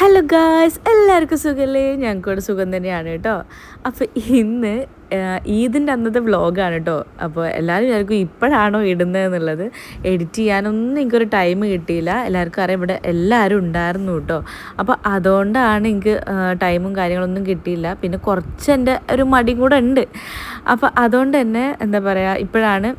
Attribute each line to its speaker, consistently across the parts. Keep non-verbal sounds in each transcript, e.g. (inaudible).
Speaker 1: Hello guys എല്ലാവർക്കും സുഖമല്ലേ ഞങ്ങൾക്കൂടെ സുഖം തന്നെയാണ് കേട്ടോ. അപ്പോൾ ഇന്ന് ഈദിന്റെ അന്നത്തെ വ്ളോഗാണ് കേട്ടോ. അപ്പോൾ എല്ലാവരും വിചാരിക്കും ഇപ്പോഴാണോ ഇടുന്നത് എന്നുള്ളത്. എഡിറ്റ് ചെയ്യാനൊന്നും എനിക്കൊരു ടൈം കിട്ടിയില്ല. എല്ലാവർക്കും അറിയാം ഇവിടെ എല്ലാവരും ഉണ്ടായിരുന്നു കേട്ടോ. അപ്പോൾ അതുകൊണ്ടാണ് എനിക്ക് ടൈമും കാര്യങ്ങളൊന്നും കിട്ടിയില്ല. പിന്നെ കുറച്ച് എന്റെ ഒരു മടിയും കൂടെ ഉണ്ട്. അപ്പോൾ അതുകൊണ്ട് തന്നെ എന്താ പറയുക ഇപ്പോഴാണ്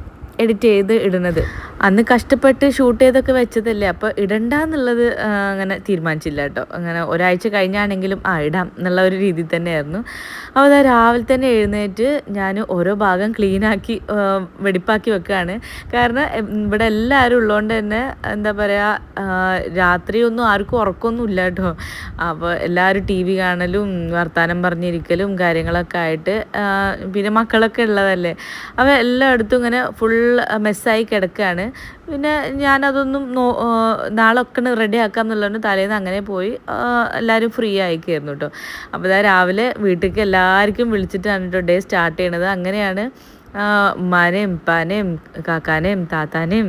Speaker 1: എഡിറ്റ് ചെയ്ത് ഇടുന്നത്. അന്ന് കഷ്ടപ്പെട്ട് ഷൂട്ട് ചെയ്തൊക്കെ വെച്ചതല്ലേ. അപ്പോൾ ഇടണ്ട എന്നുള്ളത് അങ്ങനെ തീരുമാനിച്ചില്ല കേട്ടോ. അങ്ങനെ ഒരാഴ്ച കഴിഞ്ഞാണെങ്കിലും ആ ഇടാം എന്നുള്ള ഒരു രീതിയിൽ തന്നെയായിരുന്നു. അപ്പോൾ അതാ രാവിലെ തന്നെ എഴുന്നേറ്റ് ഞാൻ ഓരോ ഭാഗം ക്ലീനാക്കി വെടിപ്പാക്കി വെക്കുകയാണ് കാരണം ഇവിടെ എല്ലാവരും ഉള്ളതുകൊണ്ട് തന്നെ എന്താ പറയുക രാത്രിയൊന്നും ആർക്കും ഉറക്കമൊന്നും ഇല്ല കേട്ടോ. അപ്പോൾ എല്ലാവരും ടി വി കാണലും വർത്തമാനം പറഞ്ഞിരിക്കലും കാര്യങ്ങളൊക്കെ ആയിട്ട് പിന്നെ മക്കളൊക്കെ ഉള്ളതല്ലേ. അപ്പോൾ എല്ലായിടത്തും ഇങ്ങനെ ഫുൾ മെസ്സായി കിടക്കുകയാണ് പിന്നെ ഞാനതൊന്നും നോ നാളെ ഒക്കെ റെഡി ആക്കാം എന്നുള്ളതുകൊണ്ട് തലേന്ന് അങ്ങനെ പോയി എല്ലാവരും ഫ്രീ ആയിക്കായിരുന്നു കേട്ടോ. അപ്പോൾ ഇതാ രാവിലെ വീട്ടിലേക്ക് എല്ലാവർക്കും വിളിച്ചിട്ടാണ് കേട്ടോ ഡേ സ്റ്റാർട്ട് ചെയ്യണത്. അങ്ങനെയാണ് ഉമ്മാനെയും ഉപ്പാനെയും കാക്കാനെയും താത്താനെയും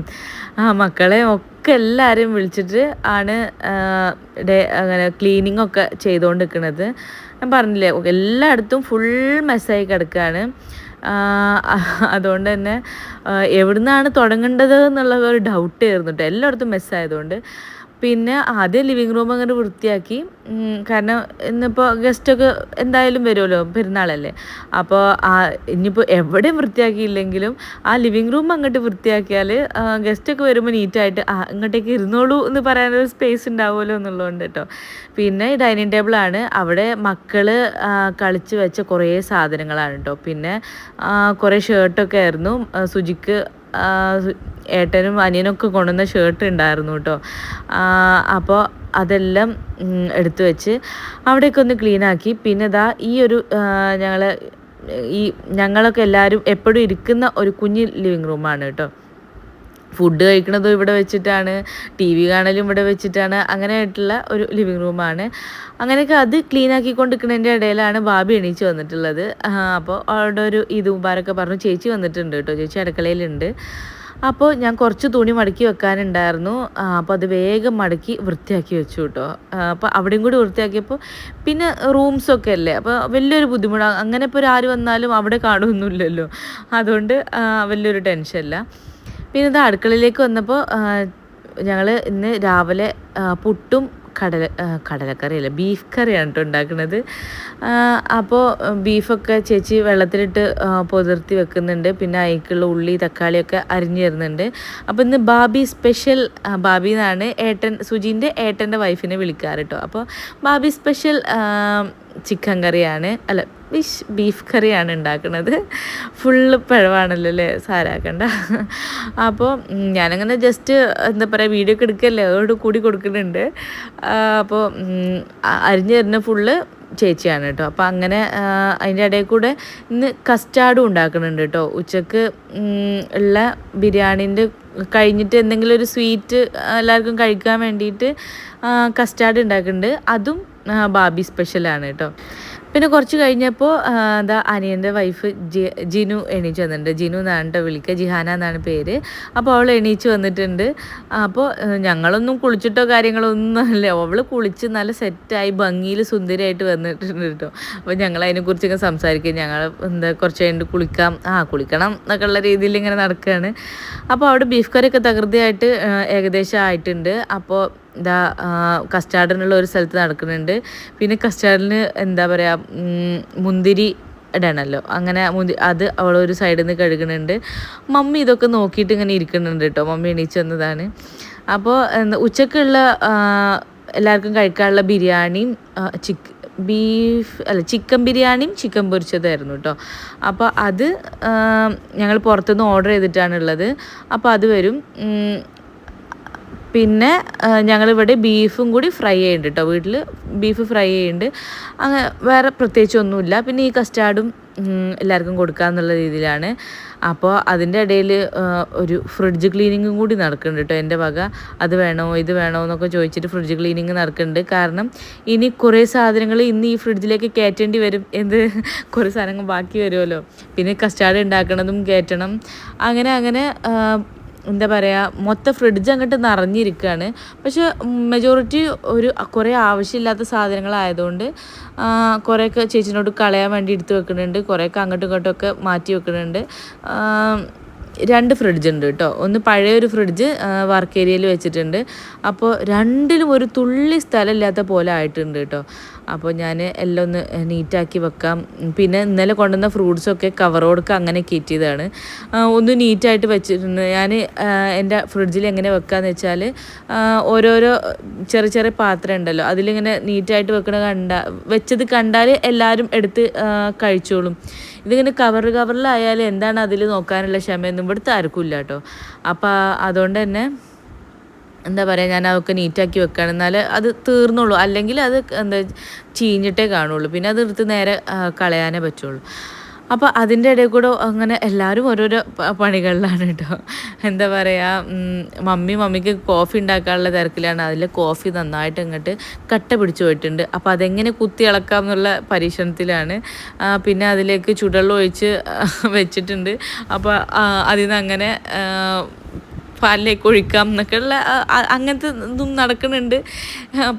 Speaker 1: ആ മക്കളെയും ഒക്കെ എല്ലാവരെയും വിളിച്ചിട്ട് ആണ് ഡേ അങ്ങനെ ക്ലീനിങ് ഒക്കെ ചെയ്തുകൊണ്ട് നിൽക്കുന്നത് ഞാൻ പറഞ്ഞില്ലേ എല്ലായിടത്തും ഫുൾ മെസ്സായി കിടക്കുകയാണ് അതുകൊണ്ട് തന്നെ എവിടുന്നാണ് തുടങ്ങേണ്ടത് എന്നുള്ള ഒരു ഡൗട്ട് ആയിരുന്നു കേട്ടോ എല്ലായിടത്തും മെസ്സായതുകൊണ്ട് പിന്നെ ആദ്യം ലിവിങ് റൂം അങ്ങനെ വൃത്തിയാക്കി. കാരണം ഇന്നിപ്പോൾ ഗസ്റ്റൊക്കെ എന്തായാലും വരുമല്ലോ പെരുന്നാളല്ലേ? അപ്പോൾ ആ ഇനിയിപ്പോൾ എവിടെയും വൃത്തിയാക്കിയില്ലെങ്കിലും ആ ലിവിങ് റൂം അങ്ങോട്ട് വൃത്തിയാക്കിയാൽ ഗസ്റ്റൊക്കെ വരുമ്പോൾ നീറ്റായിട്ട് ആ ഇങ്ങോട്ടേക്ക് ഇരുന്നോളൂ എന്ന് പറയാനൊരു സ്പേസ് ഉണ്ടാവുമല്ലോ എന്നുള്ളതുകൊണ്ട് കേട്ടോ പിന്നെ ഡൈനിങ് ടേബിളാണ് അവിടെ മക്കൾ കളിച്ച് വെച്ച കുറേ സാധനങ്ങളാണ് കേട്ടോ പിന്നെ കുറേ ഷർട്ടൊക്കെ ആയിരുന്നു. സുജിക്ക് ഏട്ടനും അനിയനൊക്കെ കൊണ്ടുവന്ന ഷർട്ട് ഉണ്ടായിരുന്നു കേട്ടോ. അപ്പോൾ അതെല്ലാം എടുത്തു വെച്ച് അവിടെയൊക്കെ ഒന്ന് ക്ലീൻ ആക്കി. പിന്നെ ഇതാ ഈ ഒരു ഞങ്ങൾ ഈ ഞങ്ങളൊക്കെ എല്ലാവരും എപ്പോഴും ഇരിക്കുന്ന ഒരു കുഞ്ഞ് ലിവിങ് റൂമാണ് കേട്ടോ. ഫുഡ് കഴിക്കണതും ഇവിടെ വെച്ചിട്ടാണ് ടി വി കാണലും ഇവിടെ വെച്ചിട്ടാണ് അങ്ങനെയായിട്ടുള്ള ഒരു ലിവിങ് റൂമാണ് അങ്ങനെയൊക്കെ അത് ക്ലീൻ ആക്കിക്കൊണ്ടിരിക്കുന്നതിന്റെ ഇടയിലാണ് ബാബി എണീച്ച് വന്നിട്ടുള്ളത്. അപ്പോൾ അവിടെ ഒരു ഇത് മുബാരൊക്കെ പറഞ്ഞു ചേച്ചി വന്നിട്ടുണ്ട് കേട്ടോ ചേച്ചി അടുക്കളയിലുണ്ട്. അപ്പോൾ ഞാൻ കുറച്ച് തുണി മടക്കി വെക്കാനുണ്ടായിരുന്നു. അപ്പോൾ അത് വേഗം മടക്കി വൃത്തിയാക്കി വെച്ചു കേട്ടോ. അപ്പോൾ അവിടെയും കൂടി വൃത്തിയാക്കിയപ്പോൾ പിന്നെ റൂംസൊക്കെ അല്ലേ അപ്പോൾ വലിയൊരു ബുദ്ധിമുട്ടാണ് അങ്ങനെ ഇപ്പോൾ ആര് വന്നാലും അവിടെ കാണുമൊന്നുമില്ലല്ലോ അതുകൊണ്ട് വലിയൊരു ടെൻഷനില്ല പിന്നെ ഇത് അടുക്കളയിലേക്ക് വന്നപ്പോൾ ഞങ്ങൾ ഇന്ന് രാവിലെ പുട്ടും കടല കടലക്കറി അല്ല ബീഫ് കറിയാണ് കേട്ടോ ഉണ്ടാക്കുന്നത് അപ്പോൾ ബീഫൊക്കെ ചേച്ചി വെള്ളത്തിലിട്ട് പൊതിർത്തി വെക്കുന്നുണ്ട്. പിന്നെ അതിലേക്കുള്ള ഉള്ളി തക്കാളിയൊക്കെ അരിഞ്ഞു തരുന്നുണ്ട്. അപ്പോൾ ഇന്ന് ബാബി സ്പെഷ്യൽ ബാബി എന്നാണ് ഏട്ടൻ സുജീന്റെ ഏട്ടന്റെ വൈഫിനെ വിളിക്കാറ് കേട്ടോ അപ്പോൾ ബാബി സ്പെഷ്യൽ ചിക്കൻ കറിയാണ്. അല്ല ഫിഷ് ബീഫ് കറിയാണ് ഉണ്ടാക്കുന്നത്. ഫുള്ള് പഴവാണല്ലോ അല്ലേ സാരാക്കണ്ട. അപ്പോൾ ഞാനങ്ങനെ ജസ്റ്റ് എന്താ പറയുക വീഡിയോ ഒക്കെ എടുക്കല്ലേ അതോട് കൂടി കൊടുക്കുന്നുണ്ട്. അപ്പോൾ അരിഞ്ഞു തരുന്ന ഫുള്ള് ചേച്ചിയാണ് കേട്ടോ. അപ്പോൾ അങ്ങനെ അതിന്റെ ഇടയിൽ കൂടെ ഇന്ന് കസ്റ്റാർഡും ഉണ്ടാക്കുന്നുണ്ട് കേട്ടോ. ഉച്ചയ്ക്ക് ഉള്ള ബിരിയാണീന്റെ കഴിഞ്ഞിട്ട് എന്തെങ്കിലും ഒരു സ്വീറ്റ് എല്ലാവർക്കും കഴിക്കാൻ വേണ്ടിയിട്ട് കസ്റ്റാർഡ് ഉണ്ടാക്കുന്നുണ്ട്. അതും ബാബി സ്പെഷ്യലാണ് കേട്ടോ. പിന്നെ കുറച്ച് കഴിഞ്ഞപ്പോൾ എന്താ അനിയന്റെ വൈഫ് ജി ജിനു എണീച്ച് വന്നിട്ടുണ്ട്. ജിനു എന്നാണ് കേട്ടോ വിളിക്കുക ജിഹാന എന്നാണ് പേര്. അപ്പോൾ അവൾ എണീച്ച് വന്നിട്ടുണ്ട്. അപ്പോൾ ഞങ്ങളൊന്നും കുളിച്ചിട്ടോ കാര്യങ്ങളോ ഒന്നും അല്ല. അവൾ കുളിച്ച് നല്ല സെറ്റായി ഭംഗിയിൽ സുന്ദരിയായിട്ട് വന്നിട്ടുണ്ട് കേട്ടോ അപ്പോൾ ഞങ്ങൾ അതിനെക്കുറിച്ചൊക്കെ സംസാരിക്കും. ഞങ്ങൾ എന്താ കുറച്ച് കഴിഞ്ഞിട്ട് കുളിക്കാം. ആ കുളിക്കണം എന്നൊക്കെ ഉള്ള രീതിയിൽ ഇങ്ങനെ നടക്കുകയാണ് അപ്പോൾ അവിടെ ബീഫ് കറിയൊക്കെ തകൃതിയായിട്ട് ഏകദേശം ആയിട്ടുണ്ട്. അപ്പോൾ ഇതാ കസ്റ്റാർഡിനുള്ള ഒരു സ്ഥലത്ത് നടക്കുന്നുണ്ട്. പിന്നെ കസ്റ്റാർഡിന് എന്താ പറയുക മുന്തിരി ഇടണമല്ലോ അങ്ങനെ മുന്തി അത് അവൾ ഒരു സൈഡിൽ നിന്ന് കഴുകുന്നുണ്ട്. മമ്മി ഇതൊക്കെ നോക്കിയിട്ട് ഇങ്ങനെ ഇരിക്കുന്നുണ്ട് കേട്ടോ മമ്മി എണീച്ച് വന്നതാണ്. അപ്പോൾ എന്താ ഉച്ചക്കുള്ള എല്ലാവർക്കും കഴിക്കാനുള്ള ബിരിയാണിയും ചിക്ക് ബീഫ് അല്ല ചിക്കൻ ബിരിയാണിയും ചിക്കൻ പൊരിച്ചതായിരുന്നു കേട്ടോ അപ്പോൾ അത് ഞങ്ങൾ പുറത്തുനിന്ന് ഓർഡർ ചെയ്തിട്ടാണ് ഉള്ളത്. അപ്പോൾ അത് വരും. പിന്നെ ഞങ്ങളിവിടെ ബീഫും കൂടി ഫ്രൈ ചെയ്യുന്നുണ്ട് കേട്ടോ. വീട്ടിൽ ബീഫ് ഫ്രൈ ചെയ്യുന്നുണ്ട്. അങ്ങനെ വേറെ പ്രത്യേകിച്ചൊന്നുമില്ല പിന്നെ ഈ കസ്റ്റാർഡും എല്ലാവർക്കും എല്ലാവർക്കും കൊടുക്കാന്നുള്ള രീതിയിലാണ്. അപ്പോൾ അതിന്റെ ഇടയിൽ ഒരു ഫ്രിഡ്ജ് ക്ലീനിങ്ങും കൂടി നടക്കുന്നുണ്ട് കേട്ടോ എന്റെ വക. അത് വേണോ ഇത് വേണോ എന്നൊക്കെ ചോദിച്ചിട്ട് ഫ്രിഡ്ജ് ക്ലീനിങ് നടക്കുന്നുണ്ട്. കാരണം ഇനി കുറേ സാധനങ്ങൾ ഇന്ന് ഈ ഫ്രിഡ്ജിലേക്ക് കയറ്റേണ്ടി വരും. എന്ത്? കുറേ സാധനങ്ങൾ ബാക്കി വരുമല്ലോ. പിന്നെ കസ്റ്റാർഡ് ഉണ്ടാക്കണതും കയറ്റണം. അങ്ങനെ അങ്ങനെ എന്താ പറയുക മൊത്തം ഫ്രിഡ്ജ് അങ്ങോട്ട് നിറഞ്ഞിരിക്കുകയാണ് പക്ഷെ മെജോറിറ്റി ഒരു കുറേ ആവശ്യമില്ലാത്ത സാധനങ്ങളായതുകൊണ്ട് കുറേയൊക്കെ ചേച്ചിനോട് കളയാൻ വേണ്ടി എടുത്ത് വെക്കുന്നുണ്ട്. കുറേയൊക്കെ അങ്ങോട്ടും ഇങ്ങോട്ടും ഒക്കെ മാറ്റി വെക്കുന്നുണ്ട്. രണ്ട് ഫ്രിഡ്ജ് ഉണ്ട് കേട്ടോ. ഒന്ന് പഴയ ഒരു ഫ്രിഡ്ജ് വർക്ക് ഏരിയയിൽ വെച്ചിട്ടുണ്ട്. അപ്പോൾ രണ്ടിലും ഒരു തുള്ളി സ്ഥലമില്ലാത്ത പോലെ ആയിട്ടുണ്ട് കേട്ടോ. അപ്പോൾ ഞാൻ എല്ലാം ഒന്ന് നീറ്റാക്കി വെക്കാം. പിന്നെ ഇന്നലെ കൊണ്ടുവന്ന ഫ്രൂട്ട്സൊക്കെ കവറോടൊക്കെ അങ്ങനെ കയറ്റിയതാണ്. ഒന്ന് നീറ്റായിട്ട് വെച്ചിട്ടുണ്ട് ഞാൻ എന്റെ ഫ്രിഡ്ജിൽ എങ്ങനെ വെക്കാന്ന് വെച്ചാൽ ഓരോരോ ചെറിയ ചെറിയ പാത്രം ഉണ്ടല്ലോ അതിലിങ്ങനെ നീറ്റായിട്ട് വെക്കണ കണ്ട വെച്ചത് കണ്ടാൽ എല്ലാവരും എടുത്ത് കഴിച്ചോളും. ഇതിങ്ങനെ കവർ കവറിലായാലും എന്താണ് അതിൽ നോക്കാനുള്ള ക്ഷമയൊന്നും ഇവിടുത്തെ ആർക്കും ഇല്ല കേട്ടോ. അപ്പോൾ അതുകൊണ്ട് തന്നെ എന്താ പറയുക ഞാൻ അതൊക്കെ നീറ്റാക്കി വെക്കുകയാണ് എന്നാൽ അത് തീർന്നുള്ളൂ. അല്ലെങ്കിൽ അത് എന്താ ചീഞ്ഞിട്ടേ കാണുള്ളൂ. പിന്നെ അത് എടുത്ത് നേരെ കളയാനേ പറ്റുള്ളൂ. അപ്പോൾ അതിന്റെ ഇടയിൽ കൂടെ അങ്ങനെ എല്ലാവരും ഓരോരോ പണികളിലാണ് കേട്ടോ എന്താ പറയുക മമ്മി മമ്മിക്ക് കോഫി ഉണ്ടാക്കാനുള്ള തിരക്കിലാണ്. അതിൽ കോഫി നന്നായിട്ട് ഇങ്ങോട്ട് കട്ട പിടിച്ചു പോയിട്ടുണ്ട്. അപ്പോൾ അതെങ്ങനെ കുത്തി ഇളക്കാം എന്നുള്ള പരീക്ഷണത്തിലാണ്. പിന്നെ അതിലേക്ക് ചുടുവെള്ളം ഒഴിച്ച് വെച്ചിട്ടുണ്ട്. അപ്പോൾ അതിൽ നിന്ന് അങ്ങനെ പാലിലേക്ക് ഒഴിക്കാം എന്നൊക്കെയുള്ള അങ്ങനത്തെ ഇതും നടക്കുന്നുണ്ട്.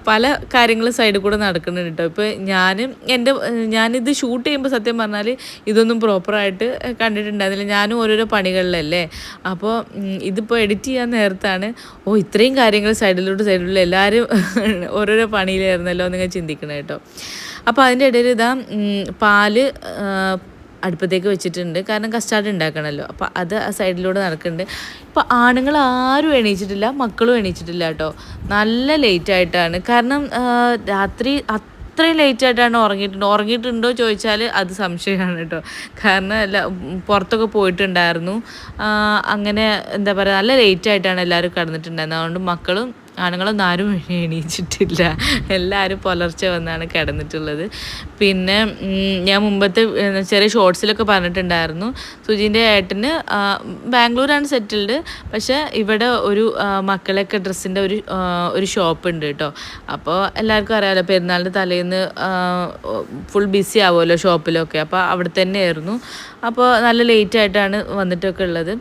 Speaker 1: പല കാര്യങ്ങളും സൈഡിൽ കൂടെ നടക്കുന്നുണ്ട് കേട്ടോ ഇപ്പോൾ ഞാനും എന്റെ ഞാനിത് ഷൂട്ട് ചെയ്യുമ്പോൾ സത്യം പറഞ്ഞാൽ ഇതൊന്നും പ്രോപ്പറായിട്ട് കണ്ടിട്ടുണ്ടായിരുന്നില്ല. ഞാനും ഓരോരോ പണികളിലല്ലേ? അപ്പോൾ ഇതിപ്പോൾ എഡിറ്റ് ചെയ്യാൻ നേരത്താണ്. ഓ ഇത്രയും കാര്യങ്ങൾ സൈഡിലോട്ട് സൈഡിലുള്ള എല്ലാവരും (laughs) ഓരോരോ പണിയിലായിരുന്നല്ലോ നിങ്ങൾ ചിന്തിക്കണം കേട്ടോ അപ്പോൾ അതിന്റെ ഇടയിൽ ഇതാ പാൽ അടുപ്പത്തേക്ക് വെച്ചിട്ടുണ്ട്. കാരണം കസ്റ്റാർഡ് ഉണ്ടാക്കണമല്ലോ അപ്പോൾ അത് ആ സൈഡിലൂടെ നടക്കുന്നുണ്ട്. ഇപ്പോൾ ആണുങ്ങൾ ആരും എണീച്ചിട്ടില്ല മക്കളും എണീച്ചിട്ടില്ല കേട്ടോ. നല്ല ലേറ്റ് ആയിട്ടാണ്. കാരണം രാത്രി അത്രയും ലേറ്റ് ആയിട്ടാണ് ഉറങ്ങിയിട്ടുണ്ട്. ഉറങ്ങിയിട്ടുണ്ടോ ചോദിച്ചാൽ അത് സംശയമാണ് കേട്ടോ. കാരണം അല്ല പുറത്തൊക്കെ പോയിട്ടുണ്ടായിരുന്നു. അങ്ങനെ എന്താ പറയുക നല്ല ലേറ്റ് ആയിട്ടാണ് എല്ലാവരും കടന്നിട്ടുണ്ടായിരുന്നത്. അതുകൊണ്ട് മക്കളും ആണുങ്ങളൊന്നും ആരും എണീച്ചിട്ടില്ല. എല്ലാവരും പുലർച്ചെ വന്നാണ് കിടന്നിട്ടുള്ളത്. പിന്നെ ഞാൻ മുമ്പത്തെ ചെറിയ ഷോർട്സിലൊക്കെ പറഞ്ഞിട്ടുണ്ടായിരുന്നു. സുജീന്റെ ഏട്ടന് ബാംഗ്ലൂരാണ് സെറ്റിൽഡ്. പക്ഷേ ഇവിടെ ഒരു മക്കളൊക്കെ ഡ്രസ്സിന്റെ ഒരു ഒരു ഷോപ്പ് ഉണ്ട് കേട്ടോ. അപ്പോൾ എല്ലാവർക്കും അറിയാമല്ലോ പെരുന്നാളിന്റെ തലേന്ന് ഫുൾ ബിസി ആവുമല്ലോ ഷോപ്പിലൊക്കെ. അപ്പോൾ അവിടെ തന്നെയായിരുന്നു. അപ്പോൾ നല്ല ലേറ്റ് ആയിട്ടാണ് വന്നിട്ടൊക്കെ ഉള്ളത്.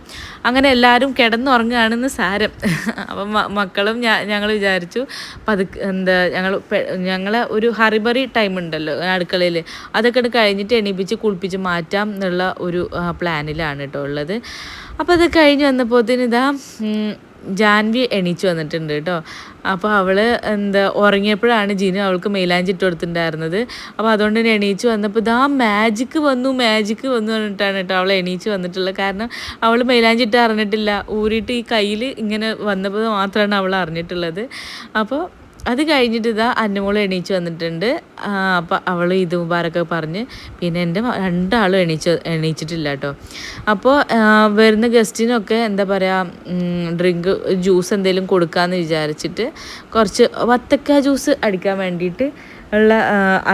Speaker 1: അങ്ങനെ എല്ലാവരും കിടന്നുറങ്ങുകയാണെന്ന് സാരം. (laughs) അപ്പം മക്കളും ഞങ്ങൾ വിചാരിച്ചു പതുക്കെ എന്താ ഞങ്ങൾ ഞങ്ങളെ ഒരു ഹറിബറി ടൈം ഉണ്ടല്ലോ അടുക്കളയിൽ. അതൊക്കെ കഴിഞ്ഞിട്ട് എണീപ്പിച്ച് കുളിപ്പിച്ച് മാറ്റാം എന്നുള്ള ഒരു പ്ലാനിലാണ് കേട്ടോ ഉള്ളത്. അപ്പോൾ അത് കഴിഞ്ഞ് വന്നപ്പോഴത്തേന് ഇതാ ഉം, ജാൻവി എണീച്ചു വന്നിട്ടുണ്ട് കേട്ടോ. അപ്പോൾ അവൾ എന്താ ഉറങ്ങിയപ്പോഴാണ് ജിനു അവൾക്ക് മെയിലാഞ്ചി ഇട്ട് കൊടുത്തിട്ടുണ്ടായിരുന്നത്. അപ്പോൾ അതുകൊണ്ട് തന്നെ എണീച്ചു വന്നപ്പോൾ ഇതാ മാജിക്ക് വന്നു മാജിക്ക് വന്നു പറഞ്ഞിട്ടാണ് കേട്ടോ അവൾ എണീച്ച് വന്നിട്ടുള്ളത്. കാരണം അവൾ മെയിലാഞ്ചി ഇട്ട് അറിഞ്ഞിട്ടില്ല. ഊരിയിട്ട് ഈ കയ്യിൽ ഇങ്ങനെ വന്നപ്പോൾ മാത്രമാണ് അവൾ അറിഞ്ഞിട്ടുള്ളത്. അപ്പോൾ അത് കഴിഞ്ഞിട്ട് ഇതാ അന്നമോൾ എണീച്ച് വന്നിട്ടുണ്ട്. അപ്പം അവൾ ഇത് മുബാറൊക്കെ പറഞ്ഞ് പിന്നെ എന്റെ രണ്ടാളും എണീച്ച് എണീച്ചിട്ടില്ല കേട്ടോ. അപ്പോൾ വരുന്ന ഗസ്റ്റിനൊക്കെ എന്താ പറയുക ഡ്രിങ്ക് ജ്യൂസ് എന്തെങ്കിലും കൊടുക്കാമെന്ന് വിചാരിച്ചിട്ട് കുറച്ച് വത്തക്ക ജ്യൂസ് അടിക്കാൻ വേണ്ടിയിട്ട് ഉള്ള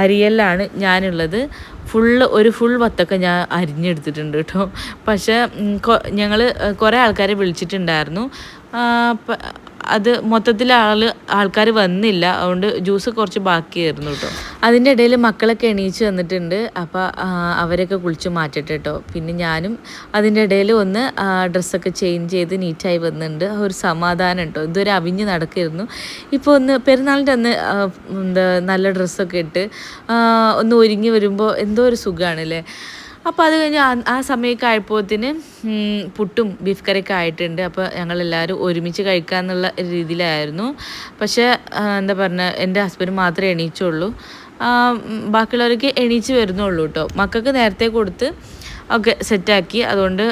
Speaker 1: അരിയലാണ് ഞാനുള്ളത്. ഫുള്ള് ഒരു ഫുൾ വത്തക്ക ഞാൻ അരിഞ്ഞെടുത്തിട്ടുണ്ട് കേട്ടോ. പക്ഷേ ഞങ്ങൾ കുറേ ആൾക്കാരെ വിളിച്ചിട്ടുണ്ടായിരുന്നു. അത് മൊത്തത്തിൽ ആൾ ആൾക്കാർ വന്നില്ല. അതുകൊണ്ട് ജ്യൂസ് കുറച്ച് ബാക്കിയായിരുന്നു കേട്ടോ അതിന്റെ ഇടയിൽ മക്കളൊക്കെ എണീച്ച് വന്നിട്ടുണ്ട്. അപ്പോൾ അവരൊക്കെ കുളിച്ച് മാറ്റട്ടെ കേട്ടോ പിന്നെ ഞാനും അതിന്റെ ഇടയിൽ ഒന്ന് ഡ്രസ്സൊക്കെ ചേഞ്ച് ചെയ്ത് നീറ്റായി വന്നിട്ടുണ്ട്. ഒരു സമാധാനം കേട്ടോ ഇതുവരെ അവിഞ്ഞ് നടക്കായിരുന്നു. ഇപ്പോൾ ഒന്ന് പെരുന്നാളിന്റെ അന്ന് എന്താ നല്ല ഡ്രസ്സൊക്കെ ഇട്ട് ഒന്ന് ഒരുങ്ങി വരുമ്പോൾ എന്തോ ഒരു സുഖമാണല്ലേ അപ്പോൾ അത് കഴിഞ്ഞ് ആ- സമയമൊക്കെ ആയപ്പോഴത്തിന് പുട്ടും ബീഫ് കറിയൊക്കെ ആയിട്ടുണ്ട്. അപ്പോൾ ഞങ്ങളെല്ലാവരും ഒരുമിച്ച് കഴിക്കാമെന്നുള്ള രീതിയിലായിരുന്നു. പക്ഷേ എന്താ പറഞ്ഞ എന്റെ ഹസ്ബൻഡ് മാത്രമേ എണീച്ചുള്ളൂ. ബാക്കിയുള്ളവർക്ക് എണീച്ച് വരുന്നുള്ളൂ കേട്ടോ മക്കൾക്ക് നേരത്തെ കൊടുത്ത് ഒക്കെ സെറ്റാക്കി. അതുകൊണ്ട്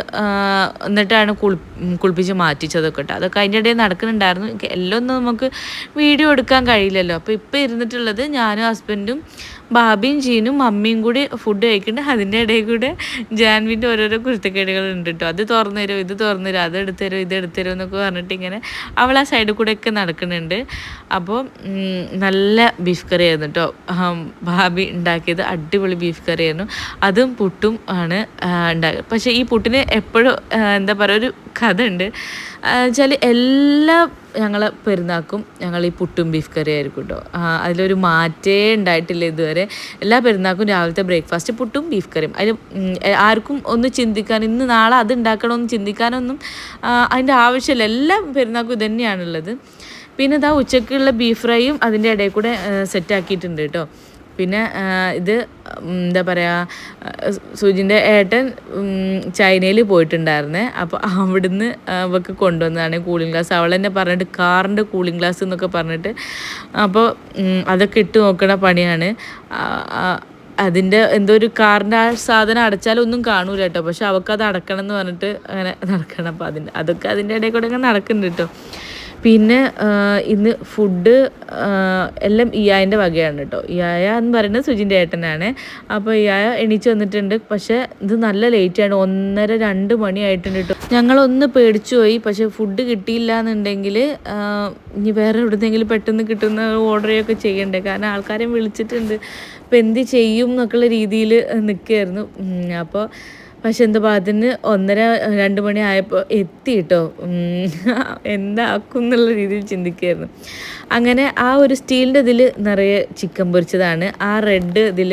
Speaker 1: എന്നിട്ടാണ് കുളി കുളിപ്പിച്ച് മാറ്റിച്ചതൊക്കെ കേട്ടോ അതൊക്കെ അതിന്റെ ഇടയിൽ നടക്കുന്നുണ്ടായിരുന്നു. എല്ലാം ഒന്നും നമുക്ക് വീഡിയോ എടുക്കാൻ കഴിയില്ലല്ലോ. അപ്പോൾ ഇപ്പോൾ ഇരുന്നിട്ടുള്ളത് ഞാനും ഹസ്ബൻഡും ബാബിയും ജീനും മമ്മിയും കൂടി ഫുഡ് കഴിക്കുന്നുണ്ട് അതിന്റെ ഇടയിൽ കൂടെ ജാൻവിന്റെ ഓരോരോ കുരുത്തക്കേടുകൾ ഉണ്ട് കേട്ടോ അത് തുറന്നു തരുമോ ഇത് തുറന്നു തരുമോ അത് എടുത്തു തരുമോ ഇത് എടുത്തു തരുമോ എന്നൊക്കെ പറഞ്ഞിട്ട് ഇങ്ങനെ അവൾ ആ സൈഡിൽ കൂടെ ഒക്കെ നടക്കുന്നുണ്ട്. അപ്പോൾ നല്ല ബീഫ് കറി ആയിരുന്നു കേട്ടോ ബാബി ഉണ്ടാക്കിയത് അടിപൊളി ബീഫ് കറി ആയിരുന്നു. അതും പുട്ടും ആണ് ഉണ്ടാക്കുക പക്ഷേ ഈ പുട്ടിന് എപ്പോഴും എന്താ പറയുക ഒരു കഥ ഉണ്ട്. വെച്ചാൽ എല്ലാ ഞങ്ങൾ പെരുന്നാക്കും ഞങ്ങൾ ഈ പുട്ടും ബീഫ് കറി ആയിരിക്കും കേട്ടോ അതിലൊരു മാറ്റേ ഉണ്ടായിട്ടില്ല ഇതുവരെ. എല്ലാ പെരുന്നാക്കും രാവിലത്തെ ബ്രേക്ക്ഫാസ്റ്റ് പുട്ടും ബീഫ് കറിയും അതിൽ ആർക്കും ഒന്ന് ചിന്തിക്കാൻ ഇന്ന് നാളെ അത് ഉണ്ടാക്കണമെന്ന് ചിന്തിക്കാനൊന്നും അതിന്റെ ആവശ്യമില്ല. എല്ലാ പെരുന്നാക്കും ഇതുതന്നെയാണുള്ളത്. പിന്നെ ഇതാ ഉച്ചക്കുള്ള ബീഫ് ഫ്രൈയും അതിന്റെ ഇടയിൽ കൂടെ സെറ്റാക്കിയിട്ടുണ്ട് കേട്ടോ പിന്നെ ഇത് എന്താ പറയുക സുജിന്റെ ഏട്ടൻ ചൈനയിൽ പോയിട്ടുണ്ടായിരുന്നേ. അപ്പോൾ അവിടുന്ന് അവൾക്ക് കൊണ്ടുവന്നതാണ് കൂളിംഗ് ഗ്ലാസ് അവൾ തന്നെ പറഞ്ഞിട്ട് കാറിന്റെ കൂളിംഗ് ഗ്ലാസ് എന്നൊക്കെ പറഞ്ഞിട്ട്. അപ്പോൾ അതൊക്കെ ഇട്ട് നോക്കണ പണിയാണ്. അതിന്റെ എന്തോ ഒരു കാറിന്റെ ആ സാധനം അടച്ചാലൊന്നും കാണൂല കേട്ടോ. പക്ഷെ അവൾക്ക് അത് അടക്കണം എന്ന് പറഞ്ഞിട്ട് അങ്ങനെ നടക്കണം. അപ്പോൾ അതിന്റെ അതൊക്കെ അതിന്റെ ഇടയിൽ കൂടെ അങ്ങനെ നടക്കുന്നുണ്ട് കേട്ടോ. പിന്നെ ഇന്ന് ഫുഡ് എല്ലാം ഇയായന്റെ വകയാണ് കേട്ടോ ഇയായ എന്ന് പറയുന്നത് സുജിന്റെ ഏട്ടനാണ്. അപ്പോൾ ഇയായ എണീച്ച് വന്നിട്ടുണ്ട്. പക്ഷേ ഇത് നല്ല ലേറ്റാണ് ഒന്നര രണ്ട് മണിയായിട്ടുണ്ട് കേട്ടോ ഞങ്ങളൊന്ന് പേടിച്ചു പോയി. പക്ഷേ ഫുഡ് കിട്ടിയില്ല എന്നുണ്ടെങ്കിൽ ഇനി വേറെ എവിടുന്നെങ്കിലും പെട്ടെന്ന് കിട്ടുന്ന ഓർഡർ ചെയ്യുകയൊക്കെ ചെയ്യണ്ടേ. കാരണം ആൾക്കാരെ വിളിച്ചിട്ടുണ്ട്. അപ്പോൾ എന്ത് ചെയ്യും എന്നൊക്കെയുള്ള രീതിയിൽ നിൽക്കുകയായിരുന്നു അപ്പോൾ പക്ഷെ എന്താ അതിന് ഒന്നര രണ്ട് മണി ആയപ്പോൾ എത്തി കേട്ടോ എന്താക്കും എന്നുള്ള രീതിയിൽ ചിന്തിക്കുകയായിരുന്നു. അങ്ങനെ ആ ഒരു സ്റ്റീലിന്റെ ഇതിൽ നിറയെ ചിക്കൻ പൊരിച്ചതാണ്. ആ റെഡ് ഇതിൽ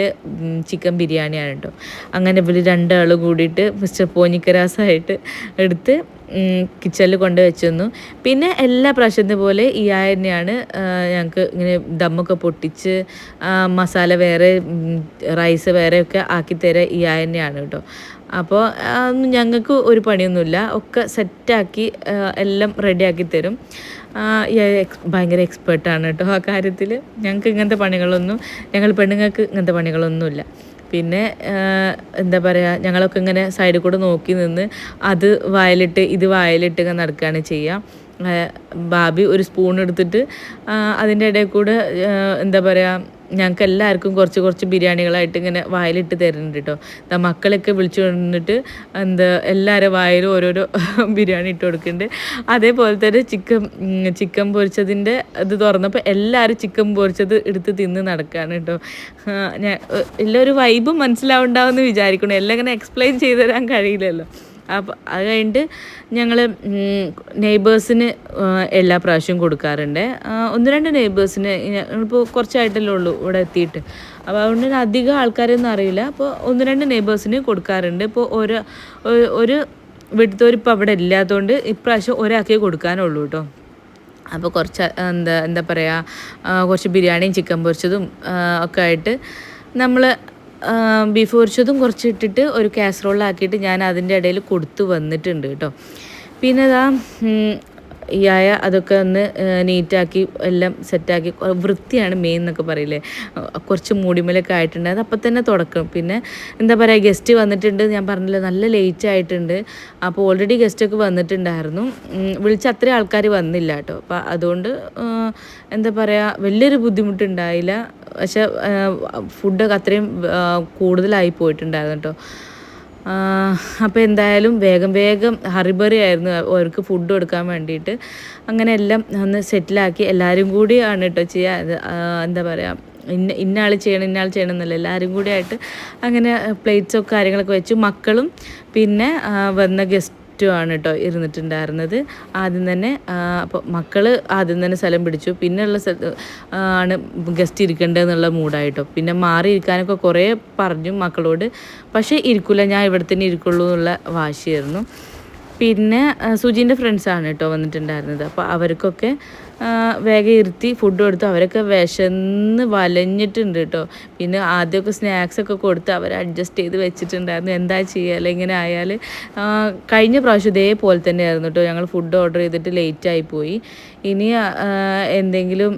Speaker 1: ചിക്കൻ ബിരിയാണിയാണ് കേട്ടോ. അങ്ങനെ ഇവർ രണ്ടാൾ കൂടിയിട്ട് മിസ്റ്റർ പോഞ്ഞിക്കരാസായിട്ട് എടുത്ത് കിച്ചണിൽ കൊണ്ട് വെച്ചിരുന്നു. പിന്നെ എല്ലാ പ്രാവശ്യത്തെ പോലെ ഈ ആയ തന്നെയാണ് ഞങ്ങൾക്ക് ഇങ്ങനെ ദമ്മൊക്കെ പൊട്ടിച്ച് മസാല വേറെ റൈസ് വേറെയൊക്കെ ഒക്കെ ആക്കി തരാൻ ഈ ആയ തന്നെയാണ് കേട്ടോ. അപ്പോൾ ഞങ്ങൾക്ക് ഒരു പണിയൊന്നുമില്ല. ഒക്കെ സെറ്റാക്കി എല്ലാം റെഡിയാക്കി തരും. ഭയങ്കര എക്സ്പേർട്ടാണ് കേട്ടോ ആ കാര്യത്തിൽ ഞങ്ങൾക്ക് ഇങ്ങനത്തെ പണികളൊന്നും ഞങ്ങൾ പെണ്ണുങ്ങൾക്ക് ഇങ്ങനത്തെ പണികളൊന്നുമില്ല. പിന്നെ എന്താ പറയുക ഞങ്ങളൊക്കെ ഇങ്ങനെ സൈഡിൽ കൂടെ നോക്കി നിന്ന് അത് വായലിട്ട് ഇത് വായലിട്ട് നടക്കുകയാണ് ചെയ്യുക ബാബി ഒരു സ്പൂൺ എടുത്തിട്ട് അതിന്റെ ഇടയിൽ കൂടെ എന്താ പറയുക ഞങ്ങൾക്ക് എല്ലാവർക്കും കുറച്ച് കുറച്ച് ബിരിയാണികളായിട്ട് ഇങ്ങനെ വായിലിട്ട് തരുന്നുണ്ട് കേട്ടോ മക്കളൊക്കെ വിളിച്ചു കൊണ്ടിട്ട് എന്താ എല്ലാവരും വായിലും ഓരോരോ (laughs) ബിരിയാണി ഇട്ട് കൊടുക്കുന്നുണ്ട്. അതേപോലെ തന്നെ ചിക്കൻ ചിക്കൻ പൊരിച്ചതിന്റെ ഇത് തുറന്നപ്പോൾ എല്ലാവരും ചിക്കൻ പൊരിച്ചത് എടുത്ത് തിന്ന് നടക്കുകയാണ് കേട്ടോ ഞാൻ എല്ലാവരും വൈബും മനസ്സിലാവുണ്ടാവുമെന്ന് വിചാരിക്കണം എല്ലാം ഇങ്ങനെ എക്സ്പ്ലെയിൻ ചെയ്തു തരാൻ കഴിയില്ലല്ലോ. അപ്പോൾ അത് കഴിഞ്ഞിട്ട് ഞങ്ങൾ നെയ്ബേഴ്സിന് എല്ലാ പ്രാവശ്യവും കൊടുക്കാറുണ്ട്. ഒന്ന് രണ്ട് നെയ്ബേഴ്സിന് ഇപ്പോൾ കുറച്ചായിട്ടല്ലേ ഉള്ളൂ ഇവിടെ എത്തിയിട്ട്. അപ്പോൾ അതുകൊണ്ട് അധികം ആൾക്കാരൊന്നും അറിയില്ല. അപ്പോൾ ഒന്ന് രണ്ട് നെയ്ബേഴ്സിന് കൊടുക്കാറുണ്ട്. ഇപ്പോൾ ഒരു ഒരു- ഒരു ഇപ്പോൾ അവിടെ ഇല്ലാത്തതുകൊണ്ട് ഇപ്രാവശ്യം ഒരാൾക്കേ കൊടുക്കാനുള്ളൂ കേട്ടോ അപ്പോൾ കുറച്ച് എന്താ എന്താ പറയുക കുറച്ച് ബിരിയാണിയും ചിക്കൻ പൊരിച്ചതും ഒക്കെ ആയിട്ട് നമ്മൾ ബീഫ് പൊരിച്ചതും കുറച്ച് ഇട്ടിട്ട് ഒരു കാസറോളിലാക്കിയിട്ട് ഞാൻ അതിന്റെ ഇടയിൽ കൊടുത്തു വന്നിട്ടുണ്ട് കേട്ടോ. പിന്നെ ഇതാ ഈ ആയ അതൊക്കെ ഒന്ന് നീറ്റാക്കി എല്ലാം സെറ്റാക്കി. വൃത്തിയാണ് മെയിൻ എന്നൊക്കെ പറയില്ലേ? കുറച്ച് മൂടിമലൊക്കെ ആയിട്ടുണ്ട്. അത് അപ്പം തന്നെ തുടക്കും. പിന്നെ എന്താ പറയുക ഗസ്റ്റ് വന്നിട്ടുണ്ട്. ഞാൻ പറഞ്ഞില്ല നല്ല ലേറ്റ് ആയിട്ടുണ്ട്. അപ്പോൾ ഓൾറെഡി ഗസ്റ്റൊക്കെ വന്നിട്ടുണ്ടായിരുന്നു. വിളിച്ച അത്രയും ആൾക്കാർ വന്നില്ല കേട്ടോ. അപ്പോൾ അതുകൊണ്ട് എന്താ പറയുക വലിയൊരു ബുദ്ധിമുട്ടുണ്ടായില്ല. പക്ഷെ ഫുഡൊക്കെ അത്രയും കൂടുതലായി പോയിട്ടുണ്ടായിരുന്നു കേട്ടോ. അപ്പോൾ എന്തായാലും വേഗം വേഗം ഹറിബറി ആയിരുന്നു അവർക്ക് ഫുഡ് കൊടുക്കാൻ വേണ്ടിയിട്ട്. അങ്ങനെ എല്ലാം ഒന്ന് സെറ്റിലാക്കി എല്ലാവരും കൂടിയാണ് കേട്ടോ ചെയ്യുക എന്താ പറയുക ഇന്ന ഇന്നാൾ ചെയ്യണം ഇന്നാൾ ചെയ്യണം എന്നല്ല. എല്ലാവരും കൂടിയായിട്ട് അങ്ങനെ പ്ലേറ്റ്സോ കാര്യങ്ങളൊക്കെ വെച്ചു. മക്കളും പിന്നെ വന്ന ഗസ്റ്റ് ആണ് കേട്ടോ ഇരുന്നിട്ടുണ്ടായിരുന്നത്. ആദ്യം തന്നെ അപ്പോൾ മക്കൾ ആദ്യം തന്നെ സ്ഥലം പിടിച്ചു. പിന്നെയുള്ള ആണ് ഗസ്റ്റ് ഇരിക്കേണ്ടതെന്നുള്ള മൂഡായിട്ടോ. പിന്നെ മാറി ഇരിക്കാനൊക്കെ കുറേ പറഞ്ഞു മക്കളോട്. പക്ഷേ ഇരിക്കില്ല ഞാൻ ഇവിടെ തന്നെ ഇരിക്കുള്ളൂ എന്നുള്ള വാശിയായിരുന്നു. പിന്നെ സുജീന്റെ ഫ്രണ്ട്സാണ് കേട്ടോ വന്നിട്ടുണ്ടായിരുന്നത്. അപ്പോൾ അവർക്കൊക്കെ വേഗം ഇരുത്തി ഫുഡ് കൊടുത്തു അവരൊക്കെ വിശന്ന് വലഞ്ഞിട്ടുണ്ട് കേട്ടോ പിന്നെ ആദ്യമൊക്കെ സ്നാക്സൊക്കെ കൊടുത്ത് അവർ അഡ്ജസ്റ്റ് ചെയ്ത് വെച്ചിട്ടുണ്ടായിരുന്നു. എന്താ ചെയ്യാൽ ഇങ്ങനെ ആയാൽ കഴിഞ്ഞ പ്രാവശ്യം ഇതേപോലെ തന്നെയായിരുന്നു കേട്ടോ ഞങ്ങൾ ഫുഡ് ഓർഡർ ചെയ്തിട്ട് ലേറ്റായി പോയി. ഇനി എന്തെങ്കിലും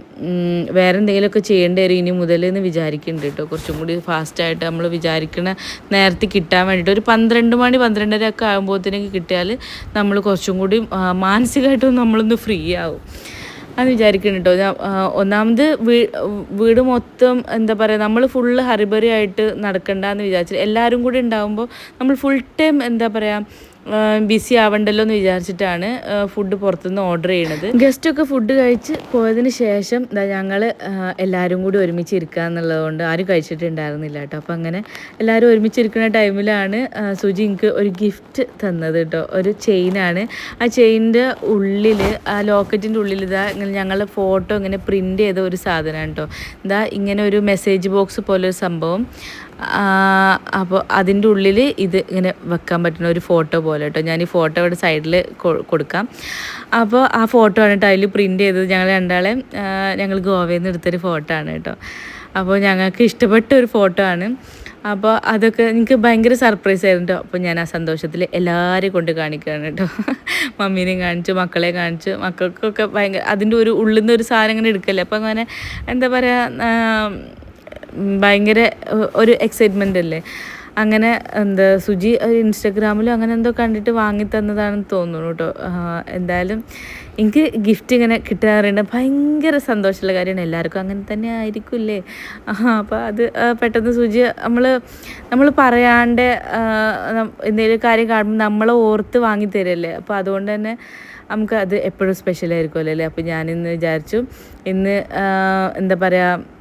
Speaker 1: വേറെ എന്തെങ്കിലുമൊക്കെ ചെയ്യേണ്ടി വരും ഇനി മുതൽ എന്ന് വിചാരിക്കുന്നുണ്ട് കേട്ടോ കുറച്ചും കൂടി ഫാസ്റ്റായിട്ട് നമ്മൾ വിചാരിക്കണ നേരത്തെ കിട്ടാൻ വേണ്ടിയിട്ട് ഒരു പന്ത്രണ്ട് മണി പന്ത്രണ്ടര ഒക്കെ ആകുമ്പോഴത്തേക്ക് കിട്ടിയാൽ നമ്മൾ കുറച്ചും കൂടി മാനസികമായിട്ടും നമ്മളൊന്ന് ഫ്രീ ആവും. അത് വിചാരിക്കുന്നു കേട്ടോ ഞാൻ ഒന്നാമത് വീ വീട് മൊത്തം എന്താ പറയുക നമ്മൾ ഫുള്ള് ഹറിബറി ആയിട്ട് നടക്കണ്ടെന്ന് വിചാരിച്ചു എല്ലാവരും കൂടി ഉണ്ടാകുമ്പോൾ നമ്മൾ ഫുൾ ടൈം എന്താ പറയുക ബിസി ആവണ്ടല്ലോ എന്ന് വിചാരിച്ചിട്ടാണ് ഫുഡ് പുറത്തുനിന്ന് ഓർഡർ ചെയ്യണത്. ഗസ്റ്റൊക്കെ ഫുഡ് കഴിച്ച് പോയതിന് ശേഷം ഞങ്ങൾ എല്ലാവരും കൂടി ഒരുമിച്ച് ഇരിക്കുക എന്നുള്ളതുകൊണ്ട് ആരും കഴിച്ചിട്ടുണ്ടായിരുന്നില്ല കേട്ടോ. അപ്പം അങ്ങനെ എല്ലാവരും ഒരുമിച്ചിരിക്കുന്ന ടൈമിലാണ് സുജി എനിക്ക് ഒരു ഗിഫ്റ്റ് തന്നത് കേട്ടോ. ഒരു ചെയിനാണ് ആ ചെയിനിന്റെ ഉള്ളിൽ ആ ലോക്കറ്റിന്റെ ഉള്ളിൽ ഇതാ ഇങ്ങനെ ഞങ്ങളുടെ ഫോട്ടോ ഇങ്ങനെ പ്രിന്റ് ചെയ്ത ഒരു സാധനമാണ് കേട്ടോ. ഇതാ ഇങ്ങനെ ഒരു മെസ്സേജ് ബോക്സ് പോലെ ഒരു സംഭവം. അപ്പോൾ അതിന്റെ ഉള്ളിൽ ഇത് ഇങ്ങനെ വെക്കാൻ പറ്റുന്ന ഒരു ഫോട്ടോ പോലെ കേട്ടോ ഞാൻ ഈ ഫോട്ടോ ഇവിടെ സൈഡിൽ കൊടുക്കാം. അപ്പോൾ ആ ഫോട്ടോ ആണ് കേട്ടോ അതിൽ പ്രിന്റ് ചെയ്തത് ഞങ്ങൾ രണ്ടാളെ ഞങ്ങൾ ഗോവയിൽ നിന്ന് എടുത്തൊരു ഫോട്ടോ ആണ് കേട്ടോ അപ്പോൾ ഞങ്ങൾക്ക് ഇഷ്ടപ്പെട്ട ഒരു ഫോട്ടോ ആണ്. അപ്പോൾ അതൊക്കെ എനിക്ക് ഭയങ്കര സർപ്രൈസ് ആയിരുന്നു കേട്ടോ അപ്പോൾ ഞാൻ ആ സന്തോഷത്തിൽ എല്ലാവരെയും കൊണ്ട് കാണിക്കുകയാണ് കേട്ടോ മമ്മീനെയും കാണിച്ചു മക്കളെ കാണിച്ചു. മക്കൾക്കൊക്കെ ഭയങ്കര അതിന്റെ ഒരു ഉള്ളിൽ നിന്ന് ഒരു സാധനം ഇങ്ങനെ എടുക്കല്ലേ? അപ്പോൾ അങ്ങനെ എന്താ പറയുക ഭയങ്കര ഒരു എക്സൈറ്റ്മെന്റ് അല്ലേ? അങ്ങനെ എന്താ സുജി ഒരു ഇൻസ്റ്റഗ്രാമിലും അങ്ങനെ എന്തോ കണ്ടിട്ട് വാങ്ങി തന്നതാണെന്ന് തോന്നുന്നു കേട്ടോ. എന്തായാലും എനിക്ക് ഗിഫ്റ്റ് ഇങ്ങനെ കിട്ടാറുണ്ട്. ഭയങ്കര സന്തോഷമുള്ള കാര്യമാണ്. എല്ലാവർക്കും അങ്ങനെ തന്നെ ആയിരിക്കില്ലേ അപ്പോൾ അത് പെട്ടെന്ന് സുജി നമ്മൾ നമ്മൾ പറയാണ്ട് എന്തെങ്കിലും കാര്യം കാണുമ്പോൾ നമ്മളെ ഓർത്ത് വാങ്ങി തരല്ലേ? അപ്പോൾ അതുകൊണ്ട് തന്നെ നമുക്ക് അത് എപ്പോഴും സ്പെഷ്യലായിരിക്കുമല്ലോ അല്ലേ? അപ്പോൾ ഞാനിന്ന് വിചാരിച്ചു ഇന്ന് എന്താ പറയുക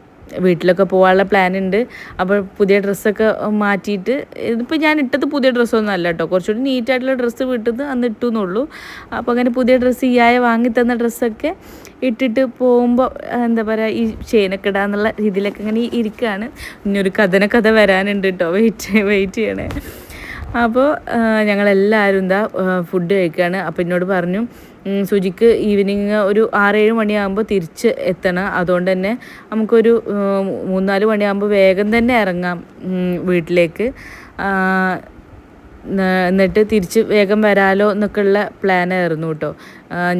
Speaker 1: വീട്ടിലൊക്കെ പോകാനുള്ള പ്ലാൻ ഉണ്ട് അപ്പോൾ പുതിയ ഡ്രസ്സൊക്കെ മാറ്റിയിട്ട് ഇതിപ്പോൾ ഞാൻ ഇട്ടത് പുതിയ ഡ്രസ്സൊന്നും അല്ല കേട്ടോ. കുറച്ചുകൂടി നീറ്റായിട്ടുള്ള ഡ്രസ്സ് വീട്ടിൽ അന്ന് ഇട്ടു എന്നുള്ളൂ അപ്പോൾ അങ്ങനെ പുതിയ ഡ്രസ്സ് ഈയായ വാങ്ങിത്തന്ന ഡ്രസ്സൊക്കെ ഇട്ടിട്ട് പോകുമ്പോൾ എന്താ പറയുക ഈ ചെയിനൊക്കെ ഇടാന്നുള്ള രീതിയിലൊക്കെ ഇങ്ങനെ ഇരിക്കുകയാണ്. ഇനിയൊരു കഥന കഥ വരാനുണ്ട് കേട്ടോ. വെയിറ്റ് വെയിറ്റ് ചെയ്യണേ. അപ്പോൾ ഞങ്ങളെല്ലാവരും എന്താ ഫുഡ് കഴിക്കുകയാണ്. അപ്പോൾ എന്നോട് പറഞ്ഞു സുജിക്ക് ഈവനിങ് ഒരു ആറേഴ് മണിയാകുമ്പോൾ തിരിച്ച് എത്തണം. അതുകൊണ്ട് തന്നെ നമുക്കൊരു മൂന്നാൽ മണിയാകുമ്പോൾ വേഗം തന്നെ ഇറങ്ങാം വീട്ടിലേക്ക്. എന്നിട്ട് തിരിച്ച് വേഗം വരാലോ എന്നൊക്കെയുള്ള പ്ലാനായിരുന്നു കേട്ടോ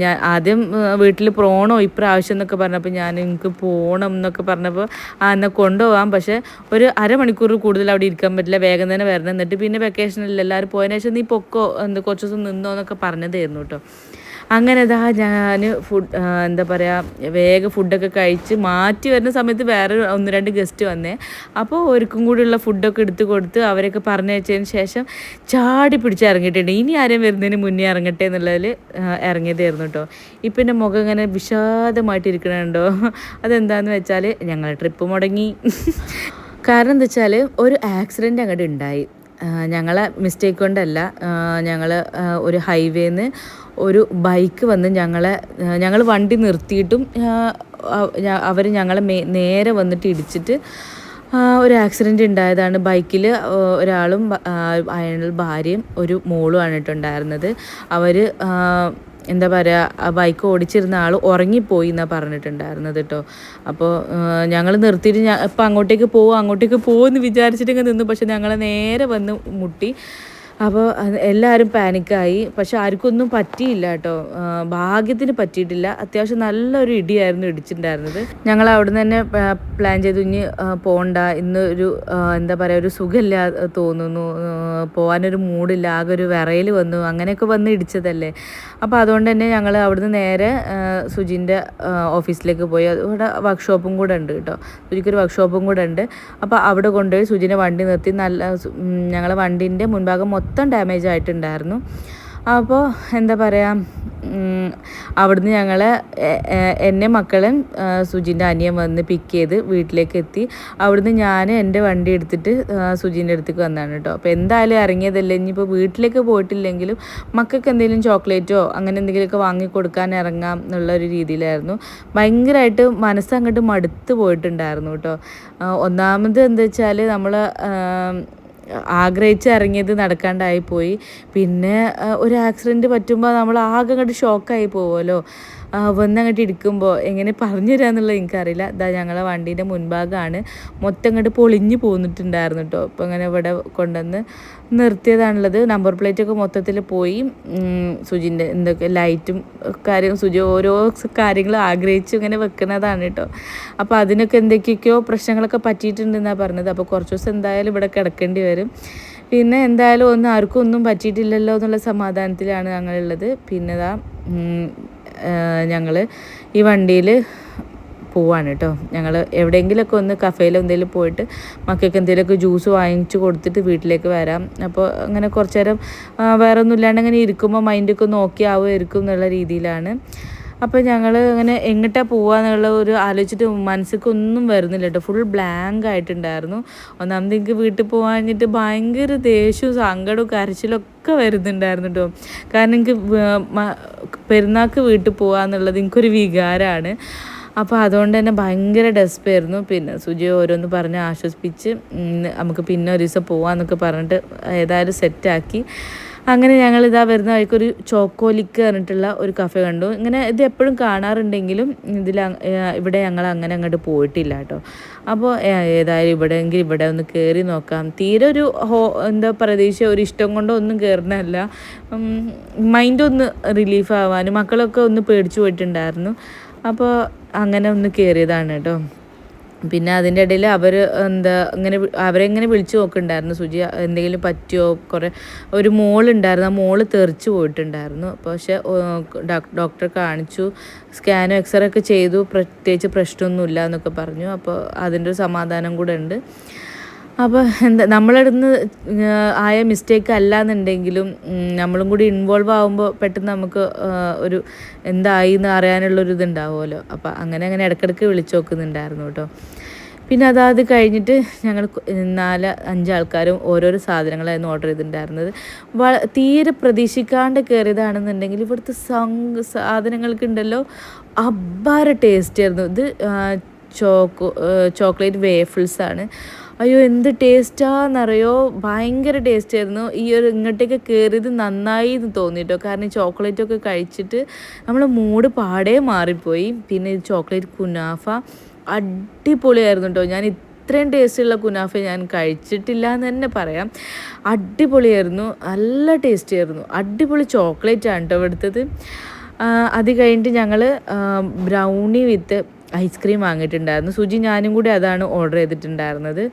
Speaker 1: ഞാൻ ആദ്യം വീട്ടിൽ പോകണോ ഇപ്രാവശ്യം എന്നൊക്കെ പറഞ്ഞപ്പോൾ ഞാൻ എനിക്ക് പോകണം എന്നൊക്കെ പറഞ്ഞപ്പോൾ ആ എന്നാൽ കൊണ്ടുപോകാം പക്ഷേ ഒരു അരമണിക്കൂർ കൂടുതൽ അവിടെ ഇരിക്കാൻ പറ്റില്ല വേഗം തന്നെ വരണം. എന്നിട്ട് പിന്നെ വെക്കേഷനിൽ എല്ലാവരും പോയതിനു ശേഷം നീ പൊക്കോ എന്ത് കുറച്ച് ദിവസം നിന്നോ എന്നൊക്കെ പറഞ്ഞതായിരുന്നു കേട്ടോ അങ്ങനെ ഇതാ ഞാൻ ഫുഡ് എന്താ പറയുക വേഗം ഫുഡൊക്കെ കഴിച്ച് മാറ്റി വരുന്ന സമയത്ത് വേറെ ഒന്ന് രണ്ട് ഗസ്റ്റ് വന്നേ. അപ്പോൾ ഒരുക്കും കൂടിയുള്ള ഫുഡൊക്കെ എടുത്ത് കൊടുത്ത് അവരൊക്കെ പറഞ്ഞയച്ചതിന് ശേഷം ചാടി പിടിച്ച് ഇറങ്ങിയിട്ടുണ്ട്. ഇനി ആരും വരുന്നതിന് മുന്നേ ഇറങ്ങട്ടെ എന്നുള്ളതിൽ ഇറങ്ങിയതായിരുന്നു കേട്ടോ ഇപ്പം എന്റെ മുഖം ഇങ്ങനെ വിഷാദമായിട്ടിരിക്കണുണ്ടോ അതെന്താന്ന് വെച്ചാൽ ഞങ്ങൾ ട്രിപ്പ് മുടങ്ങി. കാരണം എന്താ വെച്ചാൽ ഒരു ആക്സിഡന്റ് അങ്ങോട്ട് ഉണ്ടായി ഞങ്ങളെ മിസ്റ്റേക്ക് കൊണ്ടല്ല ഞങ്ങൾ ഒരു ഹൈവേന്ന് ഒരു ബൈക്ക് വന്ന് ഞങ്ങളെ ഞങ്ങൾ വണ്ടി നിർത്തിയിട്ടും അവർ ഞങ്ങളെ നേരെ വന്നിട്ട് ഇടിച്ചിട്ട് ഒരു ആക്സിഡന്റ് ഉണ്ടായതാണ് ബൈക്കിൽ ഒരാളും അയാൾ ഭാര്യയും ഒരു മോളുമാണ് ഇട്ടുണ്ടായിരുന്നത് അവർ എന്താ പറയുക ആ ബൈക്ക് ഓടിച്ചിരുന്ന ആൾ ഉറങ്ങിപ്പോയി എന്നാണ് പറഞ്ഞിട്ടുണ്ടായിരുന്നത് കേട്ടോ അപ്പോൾ ഞങ്ങൾ നിർത്തിയിട്ട് ഇപ്പം അങ്ങോട്ടേക്ക് പോവും അങ്ങോട്ടേക്ക് പോകുമെന്ന് വിചാരിച്ചിട്ട് ഇങ്ങനെ നിന്നു. പക്ഷെ ഞങ്ങളെ നേരെ വന്ന് മുട്ടി. അപ്പോൾ എല്ലാവരും പാനിക്കായി. പക്ഷെ ആർക്കൊന്നും പറ്റിയില്ല കേട്ടോ. ഭാഗ്യത്തിന് പറ്റിയിട്ടില്ല. അത്യാവശ്യം നല്ലൊരു ഇടിയായിരുന്നു ഇടിച്ചിട്ടുണ്ടായിരുന്നത്. ഞങ്ങൾ അവിടെ തന്നെ പ്ലാൻ ചെയ്തു. ഇനി പോകണ്ട ഇന്ന് ഒരു എന്താ പറയുക ഒരു സുഖമില്ല തോന്നുന്നു. പോകാനൊരു മൂടില്ല. ആകെ ഒരു വിറയിൽ വന്നു. അങ്ങനെയൊക്കെ വന്ന് ഇടിച്ചതല്ലേ. അപ്പോൾ അതുകൊണ്ട് തന്നെ ഞങ്ങൾ അവിടുന്ന് നേരെ സുജിന്റെ ഓഫീസിലേക്ക് പോയി. അവിടെ വർക്ക്ഷോപ്പും കൂടെ ഉണ്ട് കേട്ടോ. സുജിക്കൊരു വർക്ക്ഷോപ്പും കൂടെ ഉണ്ട്. അപ്പോൾ അവിടെ കൊണ്ടുപോയി സുജിനെ വണ്ടി നിർത്തി. നല്ല ഞങ്ങളെ വണ്ടീന്റെ മുൻഭാഗം മൊത്തം ഡാമേജ് ആയിട്ടുണ്ടായിരുന്നു. അപ്പോൾ എന്താ പറയുക അവിടുന്ന് ഞങ്ങൾ എന്നെ മക്കളും സുജിന്റെ അനിയൻ വന്ന് പിക്ക് ചെയ്ത് വീട്ടിലേക്ക് എത്തി. അവിടുന്ന് ഞാൻ എന്റെ വണ്ടി എടുത്തിട്ട് സുജിന്റെ അടുത്തേക്ക് വന്നതാണ് കേട്ടോ അപ്പോൾ എന്തായാലും ഇറങ്ങിയതല്ലേ. ഇനിയിപ്പോൾ വീട്ടിലേക്ക് പോയിട്ടില്ലെങ്കിലും മക്കൾക്ക് എന്തെങ്കിലും ചോക്ലേറ്റോ അങ്ങനെ എന്തെങ്കിലുമൊക്കെ വാങ്ങി കൊടുക്കാൻ ഇറങ്ങാം എന്നുള്ള ഒരു രീതിയിലായിരുന്നു. ഭയങ്കരമായിട്ട് മനസ്സങ്ങോട്ട് മടുത്ത് പോയിട്ടുണ്ടായിരുന്നു കേട്ടോ ഒന്നാമത് എന്താ വെച്ചാൽ നമ്മൾ ആഗ്രഹിച്ച് ഇറങ്ങിയത് നടക്കാണ്ടായിപ്പോയി. പിന്നെ ഒരു ആക്സിഡന്റ് പറ്റുമ്പോൾ നമ്മൾ ആകെ അങ്ങോട്ട് ഷോക്കായി പോകുമല്ലോ വന്നങ്ങോട്ട് ഇരിക്കുമ്പോൾ എങ്ങനെ പറഞ്ഞു തരാമെന്നുള്ളത് എനിക്കറിയില്ല. ഇതാ ഞങ്ങളെ വണ്ടീന്റെ മുൻഭാഗമാണ് മൊത്തം അങ്ങോട്ട് പൊളിഞ്ഞു പോന്നിട്ടുണ്ടായിരുന്നു കേട്ടോ അപ്പോൾ അങ്ങനെ ഇവിടെ കൊണ്ടുവന്ന് നിർത്തിയതാണുള്ളത്. നമ്പർ പ്ലേറ്റൊക്കെ മൊത്തത്തിൽ പോയി. സുജിന്റെ എന്തൊക്കെ ലൈറ്റും കാര്യം സുജി ഓരോ കാര്യങ്ങൾ ആഗ്രഹിച്ച് ഇങ്ങനെ വെക്കുന്നതാണ് കേട്ടോ അപ്പോൾ അതിനൊക്കെ എന്തൊക്കെയൊക്കെയോ പ്രശ്നങ്ങളൊക്കെ പറ്റിയിട്ടുണ്ടെന്നാണ് പറഞ്ഞത്. അപ്പോൾ കുറച്ച് ദിവസം എന്തായാലും ഇവിടെ കിടക്കേണ്ടി വരും. പിന്നെ എന്തായാലും ഒന്നും ആർക്കും ഒന്നും പറ്റിയിട്ടില്ലല്ലോ എന്നുള്ള സമാധാനത്തിലാണ് ഞങ്ങളുള്ളത്. പിന്നെ ഇതാ ഞങ്ങൾ ഈ വണ്ടിയിൽ പോവാണ് കേട്ടോ ഞങ്ങൾ എവിടെയെങ്കിലുമൊക്കെ ഒന്ന് കഫേയിൽ എന്തെങ്കിലും പോയിട്ട് മക്കൾക്ക് എന്തെങ്കിലുമൊക്കെ ജ്യൂസ് വാങ്ങിച്ചു കൊടുത്തിട്ട് വീട്ടിലേക്ക് വരാം. അപ്പോൾ അങ്ങനെ കുറച്ച് നേരം വേറെ ഒന്നും ഇല്ലാണ്ട് അങ്ങനെ ഇരിക്കുമ്പോൾ മൈൻഡൊക്കെ നോക്കി ആവുമായിരിക്കും എന്നുള്ള രീതിയിലാണ്. അപ്പോൾ ഞങ്ങൾ അങ്ങനെ എങ്ങോട്ടാണ് പോവാന്നുള്ള ഒരു ആലോചിച്ചിട്ട് മനസ്സിലേക്ക് ഒന്നും വരുന്നില്ല കേട്ടോ. ഫുൾ ബ്ലാങ്ക് ആയിട്ടുണ്ടായിരുന്നു. ഒന്നാമത് എനിക്ക് വീട്ടിൽ പോകാഞ്ഞിട്ട് ഭയങ്കര ദേഷ്യവും സങ്കടവും കരച്ചിലൊക്കെ വരുന്നുണ്ടായിരുന്നു കേട്ടോ. കാരണം എനിക്ക് പെരുന്നാൾക്ക് വീട്ടിൽ പോകാന്നുള്ളത് എനിക്കൊരു വികാരമാണ് അപ്പോൾ അതുകൊണ്ട് തന്നെ ഭയങ്കര ഡെസ്പായിരുന്നു പിന്നെ സുജി ഓരോന്ന് പറഞ്ഞ് ആശ്വസിപ്പിച്ച് നമുക്ക് പിന്നെ ഒരു ദിവസം പോകാമെന്നൊക്കെ പറഞ്ഞിട്ട് ഏതായാലും സെറ്റാക്കി അങ്ങനെ ഞങ്ങൾ ഇതാ വരുന്ന വഴിക്ക് ഒരു ചോക്കോലിക്ക് പറഞ്ഞിട്ടുള്ള ഒരു കഫെ കണ്ടു. ഇങ്ങനെ ഇത് എപ്പോഴും കാണാറുണ്ടെങ്കിലും ഇതിൽ ഇവിടെ ഞങ്ങൾ അങ്ങനെ അങ്ങോട്ട് പോയിട്ടില്ല കേട്ടോ. അപ്പോൾ ഏതായാലും ഇവിടെയെങ്കിൽ ഇവിടെ ഒന്ന് കയറി നോക്കാം. തീരെ ഒരു ഹോ എന്താ പ്രതീക്ഷ ഒരു ഇഷ്ടം കൊണ്ടോ ഒന്നും കയറുന്നതല്ല മൈൻഡ് ഒന്ന് റിലീഫ് ആവാനും മക്കളൊക്കെ ഒന്ന് പേടിച്ചു പോയിട്ടുണ്ടായിരുന്നു. അപ്പോൾ അങ്ങനെ ഒന്ന് കയറിയതാണ് കേട്ടോ. പിന്നെ അതിന്റെ ഇടയിൽ അവർ എന്താ ഇങ്ങനെ അവരെ അവരെങ്ങനെ വിളിച്ചു നോക്കുന്നുണ്ടായിരുന്നു. സുജി എന്തെങ്കിലും പറ്റിയോ? കുറേ ഒരു മോളുണ്ടായിരുന്നു. ആ മോൾ തെറിച്ച് പോയിട്ടുണ്ടായിരുന്നു. പക്ഷേ ഡോക്ടറെ കാണിച്ചു. സ്കാനും എക്സ്റേ ഒക്കെ ചെയ്തു. പ്രത്യേകിച്ച് പ്രശ്നമൊന്നുമില്ല എന്നൊക്കെ പറഞ്ഞു. അപ്പോൾ അതിന്റെ ഒരു സമാധാനം കൂടെ ഉണ്ട്. അപ്പോൾ എന്താ നമ്മളടുന്ന് ആയ മിസ്റ്റേക്ക് അല്ല എന്നുണ്ടെങ്കിലും നമ്മളും കൂടി ഇൻവോൾവ് ആകുമ്പോൾ പെട്ടെന്ന് നമുക്ക് ഒരു എന്തായി എന്ന് അറിയാനുള്ളൊരു ഇതുണ്ടാവുമല്ലോ അപ്പോൾ അങ്ങനെ അങ്ങനെ ഇടയ്ക്കിടയ്ക്ക് വിളിച്ചു നോക്കുന്നുണ്ടായിരുന്നു കേട്ടോ. പിന്നെ അതാത് കഴിഞ്ഞിട്ട് ഞങ്ങൾ നാല് അഞ്ചാൾക്കാരും ഓരോരോ സാധനങ്ങളായിരുന്നു ഓർഡർ ചെയ്തിട്ടുണ്ടായിരുന്നത്. തീരെ പ്രതീക്ഷിക്കാണ്ട് കയറിയതാണെന്നുണ്ടെങ്കിൽ ഇവിടുത്തെ സാധനങ്ങൾക്കുണ്ടല്ലോ അബ്ബാര ടേസ്റ്റ് ആയിരുന്നു. ഇത് ചോക്കോ ചോക്ലേറ്റ് വേഫിൾസ് ആണ്. അയ്യോ എന്ത് ടേസ്റ്റാന്നറിയോ ഭയങ്കര ടേസ്റ്റ് ആയിരുന്നു ഈ ഒരു ഇങ്ങോട്ടേക്ക് കയറിയത് നന്നായി എന്ന് തോന്നിട്ടോ. കാരണം ഈ ചോക്ലേറ്റൊക്കെ കഴിച്ചിട്ട് നമ്മൾ മൂഡ് പാടേ മാറിപ്പോയി. പിന്നെ ഈ ചോക്ലേറ്റ് കുനാഫ അടിപൊളിയായിരുന്നു കേട്ടോ. ഞാൻ ഇത്രയും ടേസ്റ്റുള്ള കുനാഫ ഞാൻ കഴിച്ചിട്ടില്ല എന്ന് തന്നെ പറയാം. അടിപൊളിയായിരുന്നു. നല്ല ടേസ്റ്റി ആയിരുന്നു അടിപൊളി ചോക്ലേറ്റ് ആണ് കേട്ടോ എടുത്തത് അത് കഴിഞ്ഞിട്ട് ഞങ്ങൾ ബ്രൗണി വിത്ത് ഐസ്ക്രീം വാങ്ങിയിട്ടുണ്ടായിരുന്നു. സുജി ഞാനും കൂടി അതാണ് ഓർഡർ ചെയ്തിട്ടുണ്ടായിരുന്നത്.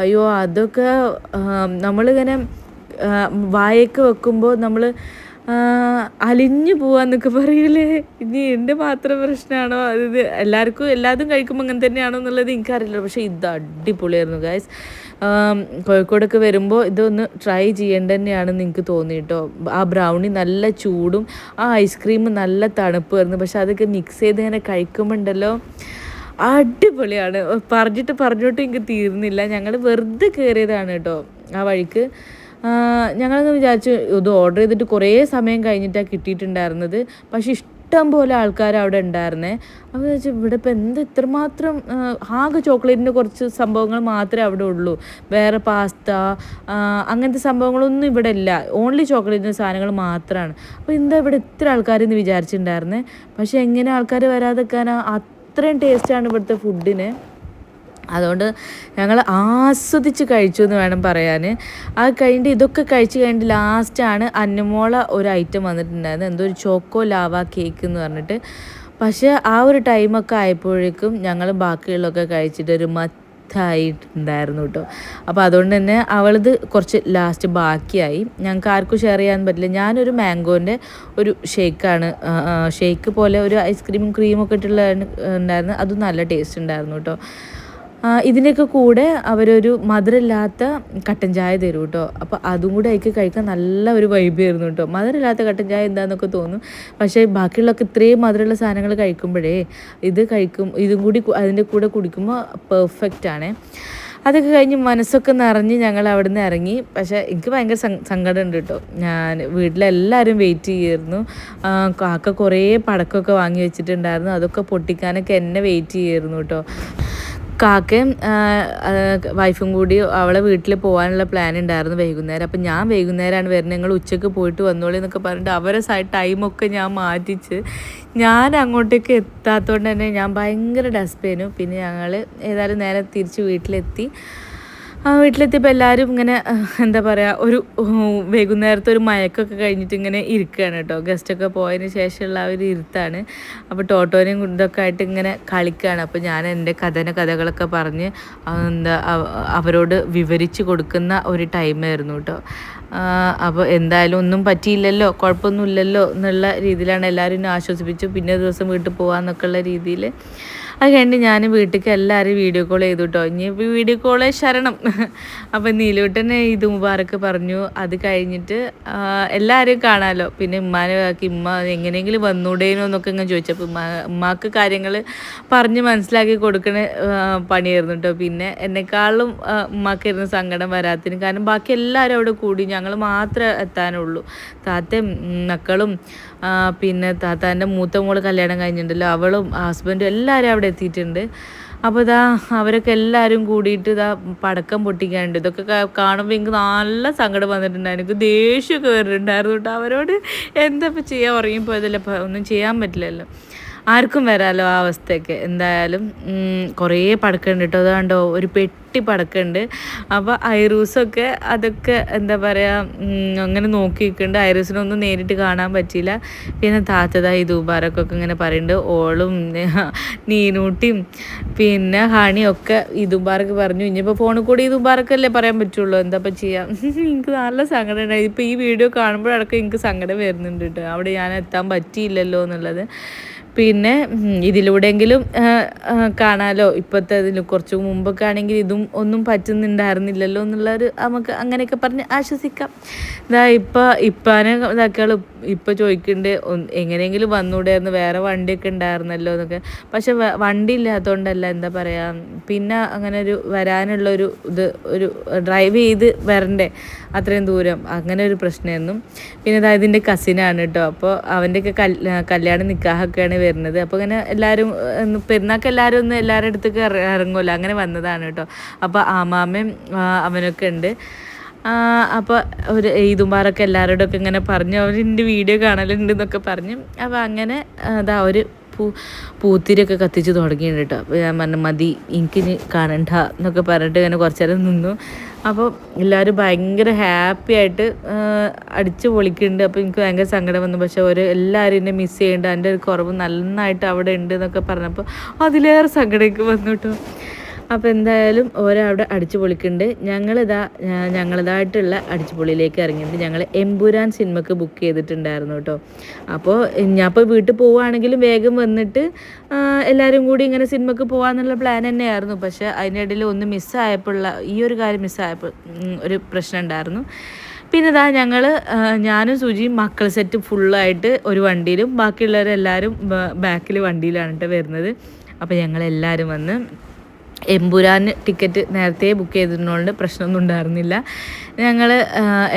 Speaker 1: അയ്യോ അതൊക്കെ നമ്മളിങ്ങനെ വായക്ക് വെക്കുമ്പോൾ നമ്മൾ അലിഞ്ഞു പോവാന്നൊക്കെ പറയില്ലേ ഇനി എന്റെ മാത്രം പ്രശ്നമാണോ ഇത് എല്ലാവർക്കും എല്ലാതും കഴിക്കുമ്പോൾ അങ്ങനെ തന്നെയാണോ എന്നുള്ളത് എനിക്കറിയില്ല. പക്ഷേ ഇത് അടിപൊളിയായിരുന്നു ഗായ്സ് കോഴിക്കോടൊക്കെ വരുമ്പോൾ ഇതൊന്ന് ട്രൈ ചെയ്യേണ്ട തന്നെയാണെന്ന് എനിക്ക് തോന്നി കേട്ടോ. ആ ബ്രൗണി നല്ല ചൂടും ആ ഐസ്ക്രീം നല്ല തണുപ്പായിരുന്നു. പക്ഷെ അതൊക്കെ മിക്സ് ചെയ്ത് ഇങ്ങനെ കഴിക്കുമ്പോണ്ടല്ലോ അടിപൊളിയാണ്. പറഞ്ഞിട്ട് പറഞ്ഞോട്ട് എനിക്ക് തീർന്നില്ല. ഞങ്ങൾ വെറുതെ കയറിയതാണ് കേട്ടോ ആ വഴിക്ക്. ഞങ്ങളങ്ങ് വിചാരിച്ചു ഇത് ഓർഡർ ചെയ്തിട്ട് കുറേ സമയം കഴിഞ്ഞിട്ടാണ് കിട്ടിയിട്ടുണ്ടായിരുന്നത്. പക്ഷേ ഇഷ്ടം പോലെ ആൾക്കാർ അവിടെ ഉണ്ടായിരുന്നേ. അപ്പോൾ വെച്ചാൽ ഇവിടെ ഇപ്പം എന്ത് ഇത്രമാത്രം ആകെ ചോക്ലേറ്റിന്റെ കുറച്ച് സംഭവങ്ങൾ മാത്രമേ അവിടെ ഉള്ളൂ. വേറെ പാസ്ത അങ്ങനത്തെ സംഭവങ്ങളൊന്നും ഇവിടെ ഇല്ല. ഓൺലി ചോക്ലേറ്റിന്റെ സാധനങ്ങൾ മാത്രമാണ് അപ്പോൾ എന്താ ഇവിടെ ഇത്ര ആൾക്കാരെന്ന് വിചാരിച്ചിട്ടുണ്ടായിരുന്നേ. പക്ഷെ എങ്ങനെ ആൾക്കാർ വരാതെക്കാനാ അത്രയും ടേസ്റ്റാണ് ഇവിടുത്തെ ഫുഡിന് അതുകൊണ്ട് ഞങ്ങൾ ആസ്വദിച്ച് കഴിച്ചു എന്ന് വേണം പറയാൻ ആ കഴിഞ്ഞിട്ട് ഇതൊക്കെ കഴിച്ച് കഴിഞ്ഞിട്ട് ലാസ്റ്റാണ് അന്നമോള ഒരു ഐറ്റം വന്നിട്ടുണ്ടായിരുന്നത് എന്തോ ഒരു ചോക്കോ ലാവ കേക്ക് എന്ന് പറഞ്ഞിട്ട്. പക്ഷേ ആ ഒരു ടൈമൊക്കെ ആയപ്പോഴേക്കും ഞങ്ങൾ ബാക്കിയുള്ളതൊക്കെ കഴിച്ചിട്ട് ഒരു മത്തായിട്ടുണ്ടായിരുന്നു കേട്ടോ അപ്പോൾ അതുകൊണ്ട് തന്നെ അവളത് കുറച്ച് ലാസ്റ്റ് ബാക്കിയായി. ഞങ്ങൾക്ക് ആർക്കും ഷെയർ ചെയ്യാൻ പറ്റില്ല. ഞാനൊരു മാംഗോന്റെ ഒരു ഷേക്കാണ് ഷേക്ക് പോലെ ഒരു ഐസ്ക്രീമും ക്രീമൊക്കെ ഇട്ടുള്ള ഉണ്ടായിരുന്നു. അതും നല്ല ടേസ്റ്റ് ഉണ്ടായിരുന്നു കേട്ടോ ഇതിന്റെയൊക്കെ കൂടെ അവരൊരു മധുരമില്ലാത്ത കട്ടൻ ചായ തരും കേട്ടോ. അപ്പോൾ അതും കൂടെ അതിക്ക് കഴിക്കാൻ നല്ല ഒരു വൈബ് ആയിരുന്നു കേട്ടോ. മധുരമില്ലാത്ത കട്ടൻ ചായ എന്താണെന്നൊക്കെ തോന്നും. പക്ഷേ ബാക്കിയുള്ളൊക്കെ ഇത്രയും മധുരമുള്ള സാധനങ്ങൾ കഴിക്കുമ്പോഴേ ഇത് കഴിക്കും ഇതും കൂടി അതിന്റെ കൂടെ കുടിക്കുമ്പോൾ പെർഫെക്റ്റ് ആണ്. അതൊക്കെ കഴിഞ്ഞ് മനസ്സൊക്കെ നിറഞ്ഞ് ഞങ്ങൾ അവിടെ നിന്ന് ഇറങ്ങി. പക്ഷേ എനിക്ക് ഭയങ്കര സങ്കടം ഉണ്ട് കേട്ടോ. ഞാൻ വീട്ടിലെല്ലാവരും വെയിറ്റ് ചെയ്യായിരുന്നു കാക്ക കുറേ പടക്കമൊക്കെ വാങ്ങി വെച്ചിട്ടുണ്ടായിരുന്നു. അതൊക്കെ പൊട്ടിക്കാനൊക്കെ എന്നെ വെയിറ്റ് ചെയ്യായിരുന്നു കേട്ടോ. കാക്കയും വൈഫും കൂടി അവളെ വീട്ടിൽ പോകാനുള്ള പ്ലാൻ ഉണ്ടായിരുന്നു വൈകുന്നേരം. അപ്പം ഞാൻ വൈകുന്നേരമാണ് വരുന്നത് ഞങ്ങൾ ഉച്ചയ്ക്ക് പോയിട്ട് വന്നോളി എന്നൊക്കെ പറഞ്ഞിട്ട് അവരെ സൈ ടൈമൊക്കെ ഞാൻ മാറ്റിച്ച് ഞാൻ അങ്ങോട്ടേക്ക് എത്താത്തതുകൊണ്ട് തന്നെ ഞാൻ ഭയങ്കര ഡസ്പേനു പിന്നെ ഞങ്ങൾ ഏതായാലും നേരെ തിരിച്ച് വീട്ടിലെത്തി. വീട്ടിലെത്തിയപ്പോൾ എല്ലാവരും ഇങ്ങനെ എന്താ പറയുക ഒരു വൈകുന്നേരത്തെ ഒരു മയക്കൊക്കെ കഴിഞ്ഞിട്ട് ഇങ്ങനെ ഇരിക്കുകയാണ് കേട്ടോ. ഗസ്റ്റൊക്കെ പോയതിന് ശേഷമുള്ള ആ ഒരു ഇരുത്താണ് അപ്പോൾ ടോട്ടോനെയും ഇതൊക്കെ ആയിട്ട് ഇങ്ങനെ കളിക്കുകയാണ് അപ്പോൾ ഞാൻ എന്റെ കഥന കഥകളൊക്കെ പറഞ്ഞ് ആ, എന്താ അവരോട് വിവരിച്ച് കൊടുക്കുന്ന ഒരു ടൈമായിരുന്നു കേട്ടോ. അപ്പോൾ എന്തായാലും ഒന്നും പറ്റിയില്ലല്ലോ കുഴപ്പമൊന്നുമില്ലല്ലോ എന്നുള്ള രീതിയിലാണ് എല്ലാവരും ആശ്വസിപ്പിച്ചു. പിന്നെ ദിവസം വീട്ടിൽ പോകാമെന്നൊക്കെ ഉള്ള രീതിയിൽ അത് കഴിഞ്ഞ് ഞാൻ വീട്ടിലേക്ക് എല്ലാവരും വീഡിയോ കോൾ ചെയ്തു കേട്ടോ ഇനി വീഡിയോ കോൾ ശരണം. അപ്പം നീലൂട്ടനെ ഇത് മുബാറക്ക് പറഞ്ഞു. അത് കഴിഞ്ഞിട്ട് എല്ലാവരെയും കാണാമല്ലോ പിന്നെ ഉമ്മാനെ ഉമ്മ എങ്ങനെയെങ്കിലും വന്നൂടേനോ എന്നൊക്കെ ഇങ്ങനെ ചോദിച്ചപ്പോൾ ഉമ്മ ഉമ്മാക്ക് കാര്യങ്ങൾ പറഞ്ഞ് മനസ്സിലാക്കി കൊടുക്കണ പണിയായിരുന്നു കേട്ടോ പിന്നെ എന്നെക്കാളും ഉമ്മാക്കായിരുന്ന സങ്കടം വരാത്തിന് കാരണം ബാക്കി എല്ലാവരും അവിടെ കൂടി ഞങ്ങൾ മാത്രമേ എത്താനുള്ളൂ. താത്തയും മക്കളും പിന്നെ താത്താന്റെ മൂത്ത മോൾ കല്യാണം കഴിഞ്ഞിട്ടുണ്ടല്ലോ. അവളും ഹസ്ബൻഡും എല്ലാവരും അവിടെ എത്തിയിട്ടുണ്ട്. അപ്പോൾ ഇതാ അവരൊക്കെ എല്ലാവരും കൂടിയിട്ട് ഇതാ പടക്കം പൊട്ടിക്കാനുണ്ട്. ഇതൊക്കെ കാണുമ്പോൾ എനിക്ക് നല്ല സങ്കടം വന്നിട്ടുണ്ടായിരുന്നു. എനിക്ക് ദേഷ്യമൊക്കെ വരുന്നുണ്ടായിരുന്നു കേട്ടോ. അവരോട് എന്താ ഇപ്പം ചെയ്യാൻ ഉറങ്ങിപ്പോയതല്ലേ? ഒന്നും ചെയ്യാൻ പറ്റില്ലല്ലോ. ആർക്കും വരാമല്ലോ ആ അവസ്ഥയൊക്കെ. എന്തായാലും കുറേ പടക്കമുണ്ട് കേട്ടോ അതുകൊണ്ടോ ഒരു പെട്ടി പടക്കമുണ്ട് അപ്പോൾ ഐറൂസൊക്കെ അതൊക്കെ എന്താ പറയുക അങ്ങനെ നോക്കി നിൽക്കുന്നുണ്ട് ഐറൂസിനൊന്നും നേരിട്ട് കാണാൻ പറ്റിയില്ല. പിന്നെ താത്തതായി ദൂബാരൊക്കെ ഇങ്ങനെ പറയുന്നുണ്ട് ഓളും (laughs) നീനൂട്ടിയും പിന്നെ ഹണിയൊക്കെ ദുബാർക്ക് പറഞ്ഞു. ഇനിയിപ്പോൾ ഫോണിൽ കൂടി അല്ലേ പറയാൻ പറ്റുള്ളൂ. എന്താ ഇപ്പം ചെയ്യാം? (laughs) എനിക്ക് നല്ല സങ്കടം ഉണ്ടായി. ഇപ്പോൾ ഈ വീഡിയോ കാണുമ്പോഴടക്കം എനിക്ക് സങ്കടം വരുന്നുണ്ട് കേട്ടോ അവിടെ ഞാൻ എത്താൻ പറ്റിയില്ലല്ലോ എന്നുള്ളത്. പിന്നെ ഇതിലൂടെയെങ്കിലും കാണാലോ? ഇപ്പോഴത്തെ ഇതിൽ കുറച്ച് മുമ്പൊക്കെ ആണെങ്കിൽ ഇതും ഒന്നും പറ്റുന്നുണ്ടായിരുന്നില്ലല്ലോ എന്നുള്ളൊരു നമുക്ക് അങ്ങനെയൊക്കെ പറഞ്ഞ് ആശ്വസിക്കാം. ഇതാ ഇപ്പം ഇപ്പാനെ ഇതാക്കിയാൾ ഇപ്പം ചോദിക്കുന്നുണ്ട് എങ്ങനെയെങ്കിലും വന്നൂടായിരുന്നു വേറെ വണ്ടിയൊക്കെ ഉണ്ടായിരുന്നല്ലോ എന്നൊക്കെ. പക്ഷെ വണ്ടി ഇല്ലാത്തതുകൊണ്ടല്ല എന്താ പറയുക പിന്നെ അങ്ങനെ ഒരു വരാനുള്ള ഒരു ഇത് ഒരു ഡ്രൈവ് ചെയ്ത് വരണ്ടേ അത്രയും ദൂരം? അങ്ങനെ ഒരു പ്രശ്നമായിരുന്നു. പിന്നെ ഇതാ ഇതിന്റെ കസിനാണ് കേട്ടോ അപ്പോൾ അവന്റെയൊക്കെ കൽ കല്യാണം നിക്കാഹൊക്കെയാണ് വരുന്നത്. അപ്പോൾ ഇങ്ങനെ എല്ലാവരും പെരുന്നാൾക്ക് എല്ലാവരും ഒന്ന് എല്ലാവരുടെ അടുത്തേക്ക് ഇറ- ഇറങ്ങുമല്ലോ? അങ്ങനെ വന്നതാണ് കേട്ടോ. അപ്പോൾ ആമാമയും അവനൊക്കെ ഉണ്ട്. അപ്പോൾ ഒരു ഈദുമാറൊക്കെ എല്ലാവരോടൊക്കെ ഇങ്ങനെ പറഞ്ഞു. അവരിന്റെ വീഡിയോ കാണലുണ്ട് എന്നൊക്കെ പറഞ്ഞു. അപ്പോൾ അങ്ങനെ അതാ ഒരു പൂ പൂത്തിരിയൊക്കെ കത്തിച്ച് തുടങ്ങിയിട്ടുണ്ട് കേട്ടോ. അപ്പോൾ ഞാൻ പറഞ്ഞു മതി എനിക്കിനി കാണണ്ട എന്നൊക്കെ പറഞ്ഞിട്ട് ഇങ്ങനെ കുറച്ചേരം നിന്നു. അപ്പോൾ എല്ലാവരും ഭയങ്കര ഹാപ്പി ആയിട്ട് അടിച്ച് പൊളിക്കുന്നുണ്ട്. അപ്പോൾ എനിക്ക് ഭയങ്കര സങ്കടം വന്നു. പക്ഷേ ഒരു എല്ലാവരും എന്നെ മിസ് ചെയ്യുന്നുണ്ട്. എന്റെ ഒരു കുറവ് നന്നായിട്ട് അവിടെ ഉണ്ട് എന്നൊക്കെ പറഞ്ഞപ്പോൾ അതിലേറെ സങ്കടം എനിക്ക് വന്നു കേട്ടോ അപ്പോൾ എന്തായാലും ഓരോ അവിടെ അടിച്ചു പൊളിക്കുന്നുണ്ട്. ഞങ്ങളിതാ ഞങ്ങളതായിട്ടുള്ള അടിച്ചു പൊളിയിലേക്ക് ഇറങ്ങിയത് ഞങ്ങൾ എമ്പുരാൻ സിനിമക്ക് ബുക്ക് ചെയ്തിട്ടുണ്ടായിരുന്നു കേട്ടോ. അപ്പോൾ ഞാൻ ഇപ്പോൾ വീട്ടിൽ പോവുകയാണെങ്കിലും വേഗം വന്നിട്ട് എല്ലാവരും കൂടി ഇങ്ങനെ സിനിമക്ക് പോകാമെന്നുള്ള പ്ലാൻ തന്നെയായിരുന്നു. പക്ഷേ അതിനിടയിൽ ഒന്ന് മിസ്സായപ്പോഴുള്ള ഈ ഒരു കാര്യം മിസ്സായപ്പോൾ ഒരു പ്രശ്നം ഉണ്ടായിരുന്നു. പിന്നെ ഇതാ ഞങ്ങൾ ഞാനും സുജിയും മക്കൾ സെറ്റ് ഫുള്ളായിട്ട് ഒരു വണ്ടിയിലും ബാക്കിയുള്ളവരെല്ലാവരും ബാക്കിൽ വണ്ടിയിലാണ് കേട്ടോ വരുന്നത്. അപ്പോൾ ഞങ്ങളെല്ലാവരും വന്ന് എമ്പുരാൻ ടിക്കറ്റ് നേരത്തെ ബുക്ക് ചെയ്തിരുന്നതുകൊണ്ട് പ്രശ്നമൊന്നും ഉണ്ടായിരുന്നില്ല. ഞങ്ങൾ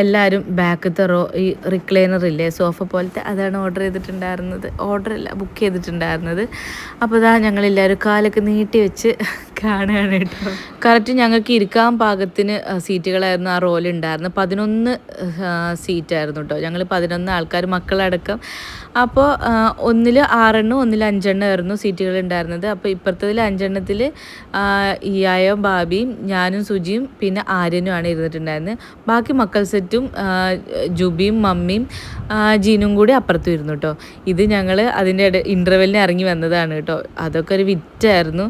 Speaker 1: എല്ലാവരും ബാക്കത്തെ റോ ഈ റിക്ലൈനർ ഇല്ലേ സോഫ പോലത്തെ അതാണ് ഓർഡർ ചെയ്തിട്ടുണ്ടായിരുന്നത്. ഓർഡർ അല്ല ബുക്ക് ചെയ്തിട്ടുണ്ടായിരുന്നത്. അപ്പോൾ ഇതാ ഞങ്ങളെല്ലാവരും കാലൊക്കെ നീട്ടി വെച്ച് കാണുകയാണ് കേട്ടോ. കറക്റ്റ് ഞങ്ങൾക്ക് ഇരിക്കാൻ പാകത്തിന് സീറ്റുകളായിരുന്നു ആ റോയിൽ ഉണ്ടായിരുന്നത്. പതിനൊന്ന് സീറ്റായിരുന്നു കേട്ടോ ഞങ്ങൾ പതിനൊന്ന് ആൾക്കാർ മക്കളടക്കം. അപ്പോൾ ഒന്നിൽ ആറെണ്ണം ഒന്നിൽ അഞ്ചെണ്ണം ആയിരുന്നു സീറ്റുകൾ ഉണ്ടായിരുന്നത്. അപ്പോൾ ഇപ്പുറത്തതിൽ അഞ്ചെണ്ണത്തിൽ ഇയായും ബാബിയും ഞാനും സുജിയും പിന്നെ ആര്യനുമാണ് ഇരുന്നിട്ടുണ്ടായിരുന്നത്. ബാക്കി മക്കൾ സെറ്റും ജുബിയും മമ്മിയും ജീനും കൂടി അപ്പുറത്തും ഇരുന്നു കേട്ടോ. ഇത് ഞങ്ങൾ അതിന്റെ ഇന്റർവെല്ലിന് ഇറങ്ങി വന്നതാണ് കേട്ടോ. അതൊക്കെ ഒരു വിറ്റായിരുന്നു.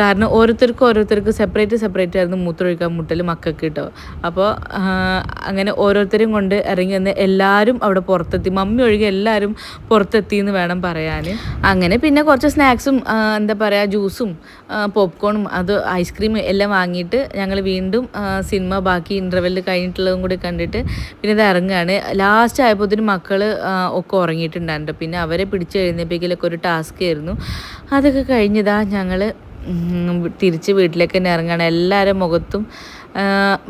Speaker 1: കാരണം ഓരോരുത്തർക്കും ഓരോരുത്തർക്ക് സെപ്പറേറ്റ് സെപ്പറേറ്റ് ആയിരുന്നു മൂത്രമൊഴിക്കാൻ മുട്ടൽ മക്കൾക്ക് കേട്ടോ. അപ്പോൾ അങ്ങനെ ഓരോരുത്തരും കൊണ്ട് ഇറങ്ങി വന്ന് എല്ലാവരും അവിടെ പുറത്തെത്തി. മമ്മി ഒഴികെ എല്ലാവരും പുറത്തെത്തി എന്ന് വേണം പറയാൻ. അങ്ങനെ പിന്നെ കുറച്ച് സ്നാക്സും എന്താ പറയുക ജ്യൂസും പോപ്കോണും അത് ഐസ്ക്രീം എല്ലാം വാങ്ങിയിട്ട് ഞങ്ങൾ വീണ്ടും സിനിമ ബാക്കി ഇന്റർവെല്ലിൽ കഴിഞ്ഞിട്ടുള്ളതും കൂടി കണ്ടിട്ട് പിന്നെ ഇത് ഇറങ്ങുകയാണ് ലാസ്റ്റ് ആയപ്പോഴത്തേനും മക്കൾ ഒക്കെ ഉറങ്ങിയിട്ടുണ്ടായിരുന്നു. പിന്നെ അവരെ പിടിച്ച് എഴുന്നേപ്പിക്കലൊക്കെ ഒരു ടാസ്ക് ആയിരുന്നു. അതൊക്കെ കഴിഞ്ഞതാ ഞങ്ങൾ തിരിച്ച് വീട്ടിലേക്ക് തന്നെ ഇറങ്ങുകയാണ് എല്ലാവരുടെ മുഖത്തും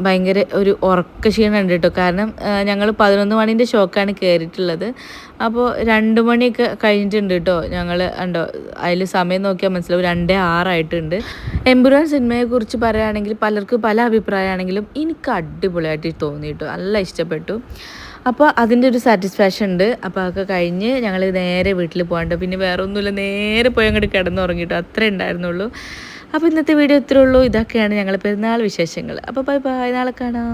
Speaker 1: ഭയങ്കര ഒരു ഉറക്ക ക്ഷീണം ഉണ്ട് കേട്ടോ. കാരണം ഞങ്ങൾ പതിനൊന്ന് മണീന്റെ ഷോക്കാണ് കയറിയിട്ടുള്ളത് അപ്പോൾ രണ്ട് മണിയൊക്കെ കഴിഞ്ഞിട്ടുണ്ട് കേട്ടോ. ഞങ്ങൾ ഉണ്ടോ അതിൽ സമയം നോക്കിയാൽ മനസ്സിലാവും രണ്ടേ ആറായിട്ടുണ്ട്. എമ്പുരാൻ സിനിമയെക്കുറിച്ച് പറയുകയാണെങ്കിൽ പലർക്കും പല അഭിപ്രായമാണെങ്കിലും എനിക്ക് അടിപൊളിയായിട്ട് തോന്നി കേട്ടോ. നല്ല ഇഷ്ടപ്പെട്ടു. അപ്പോൾ അതിന്റെ ഒരു സാറ്റിസ്ഫാക്ഷൻ ഉണ്ട്. അപ്പോൾ അതൊക്കെ കഴിഞ്ഞ് ഞങ്ങൾ നേരെ വീട്ടിൽ പോകാണ്ട് പിന്നെ വേറെ ഒന്നുമില്ല നേരെ പോയി അങ്ങോട്ട് കിടന്നുറങ്ങിട്ടോ അത്രേ ഉണ്ടായിരുന്നുള്ളൂ. അപ്പോൾ ഇന്നത്തെ വീഡിയോ ഇത്രേ ഉള്ളൂ. ഇതൊക്കെയാണ് ഞങ്ങൾ പെരുന്നാൾ വിശേഷങ്ങൾ. അപ്പോൾ ബൈ ബൈ നാളെ കാണാം.